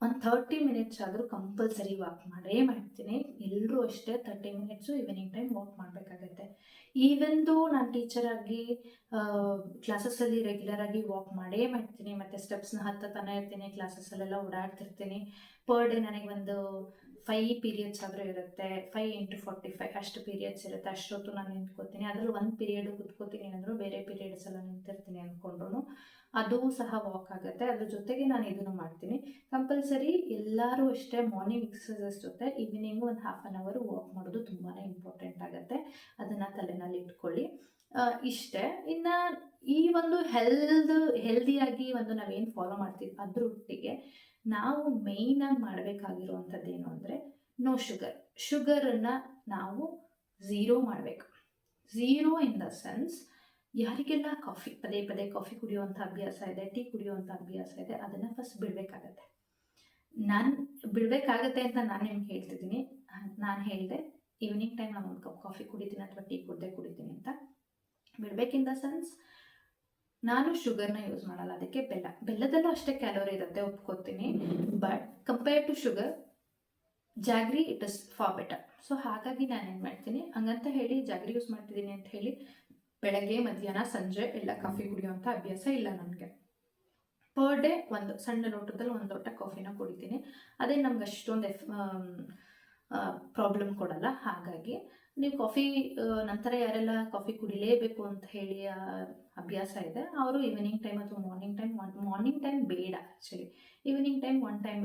ಒಂದು ತರ್ಟಿ ಮಿನಿಟ್ಸ್ ಆದರೂ ಕಂಪಲ್ಸರಿ ವಾಕ್ ಮಾಡೇ ಮಾಡ್ತೀನಿ? ಎಲ್ಲರೂ ಅಷ್ಟೇ thirty minutes evening time walk ಮಾಡಬೇಕಾಗತ್ತೆ. ಈವೆಂದು ನಾನು ಟೀಚರ್ ಟೀಚರಾಗಿ ಕ್ಲಾಸಸ್ಸಲ್ಲಿ ರೆಗ್ಯುಲರಾಗಿ ವಾಕ್ ಮಾಡೇ ಮಾಡ್ತೀನಿ. ಮತ್ತು ಸ್ಟೆಪ್ಸ್ನ ಹತ್ತತನ ಇರ್ತೀನಿ ಕ್ಲಾಸಸ್ಸಲ್ಲೆಲ್ಲ ಓಡಾಡ್ತಿರ್ತೀನಿ. ಪರ್ ಡೇ ನನಗೆ ಒಂದು ಫೈವ್ ಪೀರಿಯಡ್ಸ್ ಆದರೂ ಇರುತ್ತೆ. ಫೈ ಇಂಟು ಫಾರ್ಟಿ ಫೈವ್ ಅಷ್ಟು ಪೀರಿಯಡ್ಸ್ ಇರುತ್ತೆ. ಅಷ್ಟೊತ್ತು ನಾನು ನಿಂತ್ಕೋತೀನಿ. ಅದರಲ್ಲಿ ಒಂದು ಪೀರಿಯಡ್ ಕುತ್ಕೋತೀನಿ ಅಂದರೂ ಬೇರೆ ಪೀರಿಯಡ್ಸ್ ಎಲ್ಲ ನಿಂತಿರ್ತೀನಿ ಅಂದ್ಕೊಂಡ್ರು ಅದು ಸಹ ವಾಕ್ ಆಗುತ್ತೆ. ಅದ್ರ ಜೊತೆಗೆ ನಾನು ಇದನ್ನು ಮಾಡ್ತೀನಿ. ಕಂಪಲ್ಸರಿ ಎಲ್ಲರೂ ಅಷ್ಟೇ ಮಾರ್ನಿಂಗ್ ಎಕ್ಸಸೈಸಸ್ ಜೊತೆ ಈವ್ನಿಂಗ್ ಒಂದು ಹಾಫ್ ಆನ್ ಅವರ್ ವಾಕ್ ಮಾಡೋದು ತುಂಬಾ ಇಂಪಾರ್ಟೆಂಟ್ ಆಗುತ್ತೆ. ಅದನ್ನು ತಲೆನಲ್ಲಿ ಇಟ್ಕೊಳ್ಳಿ. ಇಷ್ಟೇ. ಇನ್ನು ಈ ಒಂದು ಹೆಲ್ದ್ ಹೆಲ್ದಿಯಾಗಿ ಒಂದು ನಾವೇನು ಫಾಲೋ ಮಾಡ್ತೀವಿ ಅದ್ರೊಟ್ಟಿಗೆ ನಾವು ಮೇಯ್ನಾಗಿ ಮಾಡಬೇಕಾಗಿರುವಂಥದ್ದು ಏನು ಅಂದರೆ ನೋ ಶುಗರ್ ಶುಗರನ್ನು ನಾವು ಝೀರೋ ಮಾಡಬೇಕು. ಝೀರೋ ಇನ್ ದ ಸೆನ್ಸ್ ಯಾರಿಗೆಲ್ಲ ಕಾಫಿ, ಪದೇ ಪದೇ ಕಾಫಿ ಕುಡಿಯುವಂಥ ಅಭ್ಯಾಸ ಇದೆ, ಟೀ ಕುಡಿಯುವಂಥ ಅಭ್ಯಾಸ ಇದೆ, ಅದನ್ನು ಫಸ್ಟ್ ಬಿಡಬೇಕಾಗತ್ತೆ. ನಾನು ಬಿಡಬೇಕಾಗತ್ತೆ ಅಂತ ನಾನು ನಿಮ್ಗೆ ಹೇಳ್ತಿದ್ದೀನಿ. ನಾನು ಹೇಳಿದೆ ಈವ್ನಿಂಗ್ ಟೈಮ್ ನಾನು ಒಂದು ಕಪ್ ಕಾಫಿ ಕುಡಿತೀನಿ ಅಥವಾ ಟೀ ಕುಡ್ದೆ ಕುಡಿತೀನಿ ಅಂತ. ಬಿಡಬೇಕಿನ್ ದ ಸೆನ್ಸ್ ನಾನು ಶುಗರ್ನ ಯೂಸ್ ಮಾಡಲ್ಲ, ಅದಕ್ಕೆ ಬೆಲ್ಲ. ಬೆಲ್ಲದಲ್ಲೂ ಅಷ್ಟೇ ಕ್ಯಾಲೋರಿ ಇರುತ್ತೆ, ಒಪ್ಕೋತೀನಿ. But compare to sugar jaggery it is far better so ಹಾಗಾಗಿ ನಾನು ಏನು ಮಾಡ್ತೀನಿ, ಹಂಗಂತ ಹೇಳಿ ಜಾಗ್ರಿ ಯೂಸ್ ಮಾಡ್ತಿದ್ದೀನಿ ಅಂತ ಹೇಳಿ ಬೆಳಗ್ಗೆ ಮಧ್ಯಾಹ್ನ ಸಂಜೆ ಎಲ್ಲ ಕಾಫಿ ಕುಡಿಯುವಂಥ ಅಭ್ಯಾಸ ಇಲ್ಲ ನನಗೆ ಪರ್ ಡೇ ಒಂದು ಸಣ್ಣ ಲೋಟದಲ್ಲಿ ಒಂದು ಲೋಟ ಕಾಫಿನ ಕುಡಿತೀನಿ. ಅದೇ ನಮ್ಗೆ ಅಷ್ಟೊಂದು ಎಫ್ ಪ್ರಾಬ್ಲಮ್ ಕೊಡಲ್ಲ. ಹಾಗಾಗಿ ನೀವು ಕಾಫಿ ನಂತರ ಯಾರೆಲ್ಲ ಕಾಫಿ ಕುಡಿಲೇಬೇಕು ಅಂತ ಹೇಳಿ ಅಭ್ಯಾಸ ಇದೆ ಅವರು ಈವ್ನಿಂಗ್ ಟೈಮ್ ಅಥವಾ morning time one morning time ಬೇಡ actually evening time one time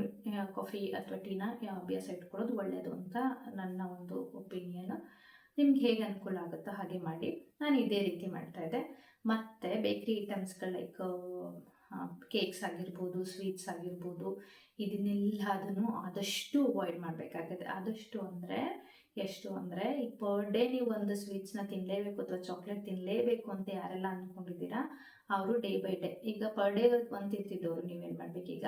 coffee ಅಥವಾ ಟೀನ ಅಭ್ಯಾಸ ಇಟ್ಕೊಳ್ಳೋದು ಒಳ್ಳೆಯದು ಅಂತ ನನ್ನ ಒಂದು ಒಪಿನಿಯನ್ ನಿಮ್ಗೆ ಹೇಗೆ ಅನುಕೂಲ ಆಗುತ್ತೋ ಹಾಗೆ ಮಾಡಿ. ನಾನು ಇದೇ ರೀತಿ ಮಾಡ್ತಾ ಇದ್ದೆ. ಮತ್ತು ಬೇಕ್ರಿ ಐಟಮ್ಸ್ಗಳು ಲೈಕ್ ಕೇಕ್ಸ್ ಆಗಿರ್ಬೋದು ಸ್ವೀಟ್ಸ್ ಆಗಿರ್ಬೋದು ಇದನ್ನೆಲ್ಲದನ್ನು ಆದಷ್ಟು ಅವಾಯ್ಡ್ ಮಾಡಬೇಕಾಗುತ್ತೆ. ಆದಷ್ಟು ಅಂದರೆ ಎಷ್ಟು ಅಂದರೆ, ಈ ಪರ್ ಡೇ ನೀವು ಒಂದು ಸ್ವೀಟ್ಸ್ನ ತಿನ್ನಲೇಬೇಕು ಅಥವಾ ಚಾಕ್ಲೇಟ್ ತಿನ್ನಲೇಬೇಕು ಅಂತ ಯಾರೆಲ್ಲ ಅಂದ್ಕೊಂಡಿದ್ದೀರಾ ಅವರು ಡೇ ಬೈ ಡೇ ಈಗ ಪರ್ ಡೇ ಒಂದು ತಿಂತಿದ್ದವರು ನೀವೇನು ಮಾಡಬೇಕೀಗ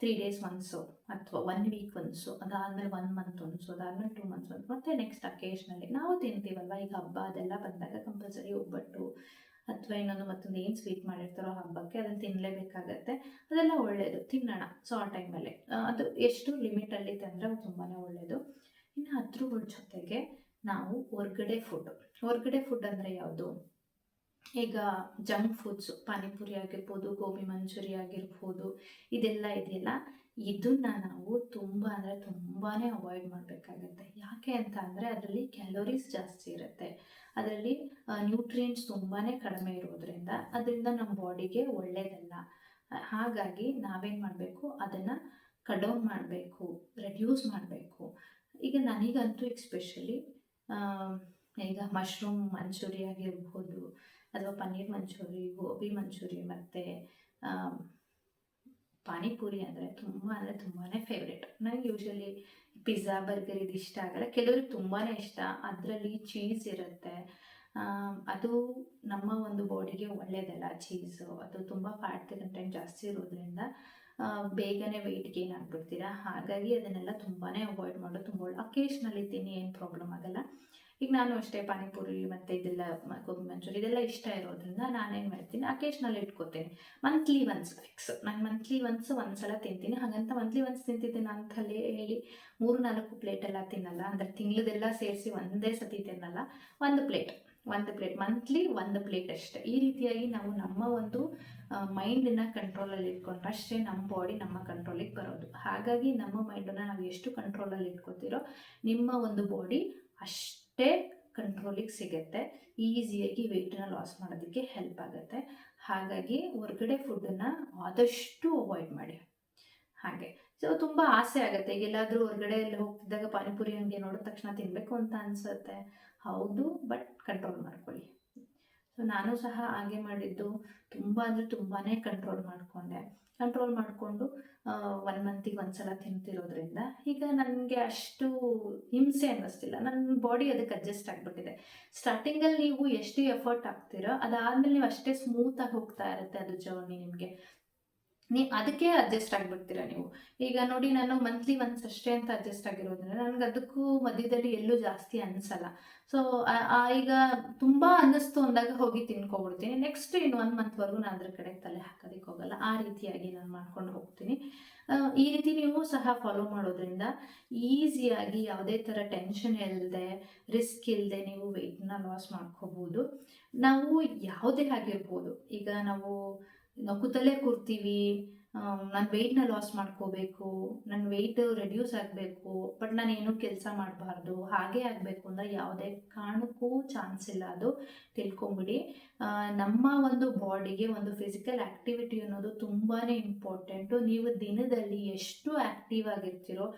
ತ್ರೀ ಡೇಸ್ ಒನ್ಸು ಅಥವಾ ಒನ್ ವೀಕ್ ಒನ್ಸು ಅದಾದಮೇಲೆ ಒನ್ ಮಂತ್ ಒನ್ಸು ಅದಾದಮೇಲೆ ಟೂ ಮಂತ್ಸ್ ಒನ್ಸು ಮತ್ತೆ ನೆಕ್ಸ್ಟ್ ಅಕೇಶ್ನಲ್ಲಿ ನಾವು ತಿಂತೀವಲ್ವ? ಈಗ ಹಬ್ಬ ಅದೆಲ್ಲ ಬಂದಾಗ ಕಂಪಲ್ಸರಿ ಒಬ್ಬಟ್ಟು, ಅಥವಾ ಇನ್ನೊಂದು ಮತ್ತೊಂದು ಏನು ಸ್ವೀಟ್ ಮಾಡಿರ್ತಾರೋ ಹಬ್ಬಕ್ಕೆ ಅದನ್ನು ತಿನ್ನಲೇಬೇಕಾಗತ್ತೆ ಅದೆಲ್ಲ ಒಳ್ಳೆಯದು ತಿನ್ನೋಣ ಸೊ ಆ ಟೈಮಲ್ಲಿ ಅದು ಎಷ್ಟು ಲಿಮಿಟಲ್ಲಿ ತಂದರೆ ತುಂಬಾ ಒಳ್ಳೆಯದು ಇನ್ನು ಅದ್ರ ಜೊತೆಗೆ ನಾವು ಹೊರ್ಗಡೆ ಫುಡ್ ಹೊರ್ಗಡೆ ಫುಡ್ ಅಂದರೆ ಯಾವುದು? ಈಗ ಜಂಕ್ ಫುಡ್ಸ್ ಪಾನಿಪುರಿ ಆಗಿರ್ಬೋದು, ಗೋಬಿ ಮಂಚೂರಿ ಆಗಿರ್ಬೋದು, ಇದೆಲ್ಲ ಇದೆಯಲ್ಲ, ಇದನ್ನ ನಾವು ತುಂಬ ಅಂದರೆ ತುಂಬಾ ಅವಾಯ್ಡ್ ಮಾಡಬೇಕಾಗತ್ತೆ. ಯಾಕೆ ಅಂತ ಅಂದರೆ ಅದರಲ್ಲಿ ಕ್ಯಾಲೋರೀಸ್ ಜಾಸ್ತಿ ಇರುತ್ತೆ. ಅದರಲ್ಲಿ ನ್ಯೂಟ್ರಿಯೆಂಟ್ಸ್ ತುಂಬಾ ಕಡಿಮೆ ಇರೋದ್ರಿಂದ ಅದರಿಂದ ನಮ್ಮ ಬಾಡಿಗೆ ಒಳ್ಳೆಯದಲ್ಲ ಹಾಗಾಗಿ ನಾವೇನು ಮಾಡಬೇಕು? ಅದನ್ನು ಕಡೌನ್ ಮಾಡಬೇಕು ರೆಡ್ಯೂಸ್ ಮಾಡಬೇಕು. ಈಗ ನನಗಂತೂ ಎಕ್ಸ್ಪೆಷಲಿ ಈಗ ಮಶ್ರೂಮ್ ಮಂಚೂರಿ ಆಗಿರ್ಬೋದು ಅಥವಾ ಪನ್ನೀರ್ ಮಂಚೂರಿ, ಗೋಬಿ ಮಂಚೂರಿ ಮತ್ತು ಪಾನಿಪುರಿ ಅಂದರೆ ತುಂಬ ಅಂದರೆ ತುಂಬಾ ಫೇವ್ರೇಟ್ ನನಗೆ ಯೂಶ್ವಲಿ ಪಿಜ್ಜಾ ಬರ್ಗರ್ ಇದು ಇಷ್ಟ ಆಗಲ್ಲ. ಕೆಲವ್ರಿಗೆ ತುಂಬಾ ಇಷ್ಟ. ಅದರಲ್ಲಿ ಚೀಸ್ ಇರುತ್ತೆ. ಅದು ನಮ್ಮ ಒಂದು ಬಾಡಿಗೆ ಒಳ್ಳೆಯದಲ್ಲ ಚೀಸು ಅದು ತುಂಬ ಫ್ಯಾಟ್ ಕಂಟೆಂಟ್ ಜಾಸ್ತಿ ಇರೋದ್ರಿಂದ ಬೇಗನೆ ವೆಯ್ಟ್ ಗೇನ್ ಆಗಿಬಿಡ್ತೀರಾ? ಹಾಗಾಗಿ ಅದನ್ನೆಲ್ಲ ತುಂಬಾ ಅವಾಯ್ಡ್ ಮಾಡೋದು ತುಂಬ ಒಳ್ಳೆ ಅಕೇಶ್ನಲ್ಲಿ ತಿನ್ನಿ, ಏನು ಪ್ರಾಬ್ಲಮ್ ಆಗಲ್ಲ. ಈಗ ನಾನು ಅಷ್ಟೇ ಪಾನಿಪುರಿ ಮತ್ತು ಇದೆಲ್ಲ ಗೋಬಿ ಮಂಚೂರಿ ಇದೆಲ್ಲ ಇಷ್ಟ ಇರೋದ್ರಿಂದ ನಾನೇನು ಮಾಡ್ತೀನಿ ಅಕೇಶ್ನಲ್ಲಿ ಇಟ್ಕೋತೀನಿ. ಮಂತ್ಲಿ ಒನ್ಸ್ ಫಿಕ್ಸ್ ನಾನು ಮಂತ್ಲಿ ಒನ್ಸ್ ಒಂದು ಸಲ ತಿಂತೀನಿ. ಹಾಗಂತ ಮಂತ್ಲಿ ಒನ್ಸ್ ತಿಂತಿದ್ದೀನಿ ಅಂತ ಹೇಳಿ ಮೂರು ನಾಲ್ಕು ಪ್ಲೇಟೆಲ್ಲ ತಿನ್ನಲ್ಲ. ಅಂದರೆ ತಿಂಗಳದೆಲ್ಲ ಸೇರಿಸಿ ಒಂದೇ ಸತಿ ತಿನ್ನಲ್ಲ. ಒಂದು ಪ್ಲೇಟ್ ಒಂದು ಪ್ಲೇಟ್ ಮಂತ್ಲಿ ಒಂದು ಪ್ಲೇಟ್ ಅಷ್ಟೇ. ಈ ರೀತಿಯಾಗಿ ನಾವು ನಮ್ಮ ಒಂದು ಮೈಂಡನ್ನ ಕಂಟ್ರೋಲಲ್ಲಿ ಇಟ್ಕೊಂಡ್ರೆ ಅಷ್ಟೇ ನಮ್ಮ ಬಾಡಿ ನಮ್ಮ ಕಂಟ್ರೋಲಿಗೆ ಬರೋದು. ಹಾಗಾಗಿ ನಮ್ಮ ಮೈಂಡನ್ನು ನಾವು ಎಷ್ಟು ಕಂಟ್ರೋಲಲ್ಲಿ ಇಟ್ಕೋತಿರೋ ನಿಮ್ಮ ಒಂದು ಬಾಡಿ ಅಷ್ಟೇ ಕಂಟ್ರೋಲಿಗೆ ಸಿಗುತ್ತೆ. ಈಸಿಯಾಗಿ ವೆಯ್ಟನ್ನ ಲಾಸ್ ಮಾಡೋದಕ್ಕೆ ಹೆಲ್ಪ್ ಆಗುತ್ತೆ. ಹಾಗಾಗಿ ಹೊರಗಡೆ ಫುಡ್ಡನ್ನು ಆದಷ್ಟು ಅವಾಯ್ಡ್ ಮಾಡಿ. ಹಾಗೆ. ಸೊ ತುಂಬ ಆಸೆ ಆಗುತ್ತೆ. ಎಲ್ಲಾದರೂ ಹೊರಗಡೆ ಎಲ್ಲ ಹೋಗ್ತಿದ್ದಾಗ ಪಾನಿಪುರಿ ಹಂಗೆ ನೋಡಿದ ತಕ್ಷಣ ತಿನ್ನಬೇಕು ಅಂತ ಅನಿಸುತ್ತೆ. ಹೌದು ಬಟ್ ಕಂಟ್ರೋಲ್ ಮಾಡ್ಕೊಳ್ಳಿ. ಸೊ ನಾನು ಸಹ ಹಾಗೆ ಮಾಡಿದ್ದು. ತುಂಬ ಅಂದರೆ ತುಂಬಾ ಕಂಟ್ರೋಲ್ ಮಾಡಿಕೊಂಡೆ. ಕಂಟ್ರೋಲ್ ಮಾಡಿಕೊಂಡು ಒನ್ ಮಂತಿಗೆ ಒಂದು ಸಲ ತಿಂತಿರೋದ್ರಿಂದ, ಈಗ ನನಗೆ ಅಷ್ಟು ಹಿಂಸೆ ಅನ್ನಿಸ್ತಿಲ್ಲ. ನನ್ನ ಬಾಡಿ ಅದಕ್ಕೆ ಅಡ್ಜಸ್ಟ್ ಆಗಿಬಿಟ್ಟಿದೆ. ಸ್ಟಾರ್ಟಿಂಗಲ್ಲಿ ನೀವು ಎಷ್ಟು ಎಫರ್ಟ್ ಹಾಕ್ತೀರೋ ಅದಾದಮೇಲೆ ನೀವು ಅಷ್ಟೇ ಸ್ಮೂತಾಗಿ ಹೋಗ್ತಾ ಇರುತ್ತೆ ಅದು ಜರ್ನಿ ನಿಮಗೆ. ನೀವು ಅದಕ್ಕೆ ಅಡ್ಜಸ್ಟ್ ಆಗಿಬಿಡ್ತೀರ ನೀವು? ಈಗ ನೋಡಿ ನಾನು ಮಂತ್ಲಿ ಒನ್ಸ್ ಅಷ್ಟೇ ಅಂತ ಅಡ್ಜಸ್ಟ್ ಆಗಿರೋದ್ರಿಂದ ನನಗೆ ಅದಕ್ಕೂ ಮಧ್ಯದಲ್ಲಿ ಎಲ್ಲೂ ಜಾಸ್ತಿ ಅನಿಸಲ್ಲ. ಸೊ ಈಗ ತುಂಬ ಅನ್ನಿಸ್ತು ಅಂದಾಗ ಹೋಗಿ ತಿನ್ಕೊಬಿಡ್ತೀನಿ. ನೆಕ್ಸ್ಟ್ ಇನ್ನು ಒನ್ ಮಂತ್ವರೆಗೂ ನಾನು ಅದ್ರ ಕಡೆ ತಲೆ ಹಾಕೋದಕ್ಕೆ ಹೋಗಲ್ಲ. ಆ ರೀತಿಯಾಗಿ ನಾನು ಮಾಡ್ಕೊಂಡು ಹೋಗ್ತೀನಿ. ಈ ರೀತಿ ನೀವು ಸಹ ಫಾಲೋ ಮಾಡೋದ್ರಿಂದ ಈಸಿಯಾಗಿ ಯಾವುದೇ ಥರ ಟೆನ್ಷನ್ ಇಲ್ಲದೆ ರಿಸ್ಕ್ ಇಲ್ಲದೆ ನೀವು ವೆಯ್ಟ್ನ ಲಾಸ್ ಮಾಡ್ಕೋಬೋದು. ನಾವು ಯಾವುದೇ ಆಗಿರ್ಬೋದು ಈಗ ನಾವು ನಾವು ಕೂತಲ್ಲೇ ಕೂರ್ತೀವಿ ನನ್ನ ವೆಯ್ಟ್ನ ಲಾಸ್ ಮಾಡ್ಕೋಬೇಕು ನನ್ನ ವೆಯ್ಟ್ ರೆಡ್ಯೂಸ್ ಆಗಬೇಕು ಬಟ್ ನಾನು ಏನೂ ಕೆಲಸ ಮಾಡಬಾರ್ದು, ಹಾಗೆ ಆಗಬೇಕು ಅಂದರೆ ಯಾವುದೇ ಕಾರಣಕ್ಕೂ ಚಾನ್ಸ್ ಇಲ್ಲ, ಅದು ತಿಳ್ಕೊಂಬಿಡಿ. ನಮ್ಮ ಒಂದು ಬಾಡಿಗೆ ಒಂದು ಫಿಸಿಕಲ್ ಆ್ಯಕ್ಟಿವಿಟಿ ಅನ್ನೋದು ತುಂಬಾ ಇಂಪಾರ್ಟೆಂಟು ನೀವು ದಿನದಲ್ಲಿ ಎಷ್ಟು ಆ್ಯಕ್ಟಿವ್ ಆಗಿರ್ತೀರೋ,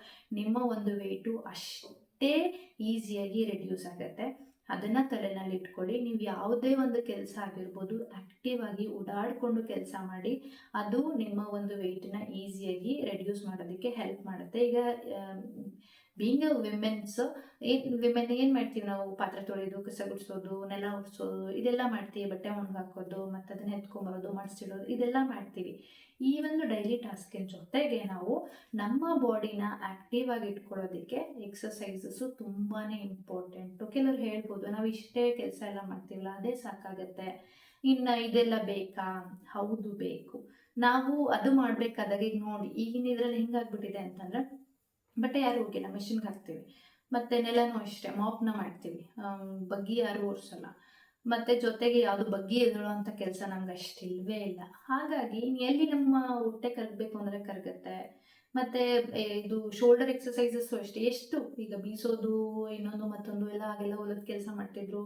ನಿಮ್ಮ ಒಂದು ವೆಯ್ಟು ಅಷ್ಟೇ ಈಸಿಯಾಗಿ ರೆಡ್ಯೂಸ್ ಆಗುತ್ತೆ. ಅದನ್ನು ತಲೆನಲ್ಲಿ ಇಟ್ಕೊಳ್ಳಿ. ನೀವು ಯಾವುದೇ ಒಂದು ಕೆಲಸ ಆಗಿರ್ಬೋದು ಆಕ್ಟಿವ್ ಆಗಿ ಓಡಾಡಿಕೊಂಡು ಕೆಲಸ ಮಾಡಿ, ಅದು ನಿಮ್ಮ ಒಂದು ವೆಯ್ಟನ್ನ ಈಸಿಯಾಗಿ ರೆಡ್ಯೂಸ್ ಮಾಡೋದಕ್ಕೆ ಹೆಲ್ಪ್ ಮಾಡುತ್ತೆ. ಈಗ ಬೀಂಗ್ ವಿಮೆನ್ಸ್ ಏನು ವಿಮೆನ್ ಏನು ಮಾಡ್ತೀವಿ ನಾವು? ಪಾತ್ರೆ ತೊಳೆಯೋದು ಕಸ ಗುಡಿಸೋದು, ನೆಲ ಉಡ್ಸೋದು ಇದೆಲ್ಲ ಮಾಡ್ತೀವಿ. ಬಟ್ಟೆ ಒಣಗಾಕೋದು ಮತ್ತು ಅದನ್ನ ಎತ್ಕೊಂಬರೋದು ಮಡಿಸಿಡೋದು ಇದೆಲ್ಲ ಮಾಡ್ತೀವಿ. ಈ ಒಂದು ಡೈಲಿ ಟಾಸ್ಕಿನ ಜೊತೆಗೆ ನಾವು ನಮ್ಮ ಬಾಡಿನ ಆ್ಯಕ್ಟಿವ್ ಆಗಿ ಇಟ್ಕೊಳ್ಳೋದಕ್ಕೆ ಎಕ್ಸಸೈಸಸ್ಸು ತುಂಬಾ ಇಂಪಾರ್ಟೆಂಟು ಕೆಲವರು ಹೇಳ್ಬೋದು, ನಾವು ಇಷ್ಟೇ ಕೆಲಸ ಎಲ್ಲ ಮಾಡ್ತೀವಲ್ಲ, ಅದೇ ಸಾಕಾಗತ್ತೆ. ಇನ್ನು ಇದೆಲ್ಲ ಬೇಕಾ? ಹೌದು ಬೇಕು. ನಾವು ಅದು ಮಾಡಬೇಕಾದಾಗ ಈಗ ನೋಡಿ, ಈಗಿನ ಇದರಲ್ಲಿ ಹೆಂಗಾಗ್ಬಿಟ್ಟಿದೆ ಅಂತಂದರೆ ಬಟ್ಟೆ ಯಾರು ಹೋಗಿಲ್ಲ ಮಿಷಿನ್ಗೆ ಹಾಕ್ತೀವಿ. ಮತ್ತು ನೆಲನೂ ಅಷ್ಟೇ ಮಾಪ್ನ ಮಾಡ್ತೀವಿ. ಬಗ್ಗಿ ಯಾರು ಓಡಿಸಲ್ಲ. ಮತ್ತು ಜೊತೆಗೆ ಯಾವುದು ಬಗ್ಗಿ ಎದ್ದೇಳುವಂಥ ಕೆಲಸ ನಮ್ಗೆ ಅಷ್ಟಿಲ್ವೇ ಇಲ್ಲ. ಹಾಗಾಗಿ ಎಲ್ಲಿ ನಮ್ಮ ಹೊಟ್ಟೆ ಕರಗಬೇಕು ಅಂದರೆ ಕರಗುತ್ತೆ. ಮತ್ತು ಇದು ಶೋಲ್ಡರ್ ಎಕ್ಸಸೈಸಸ್ ಅಷ್ಟೇ. ಎಷ್ಟು? ಈಗ ಬೀಸೋದು, ಇನ್ನೊಂದು ಮತ್ತೊಂದು ಎಲ್ಲ ಹಾಗೆಲ್ಲ ಹೊಲದ ಕೆಲಸ ಮಾಡ್ತಿದ್ರು.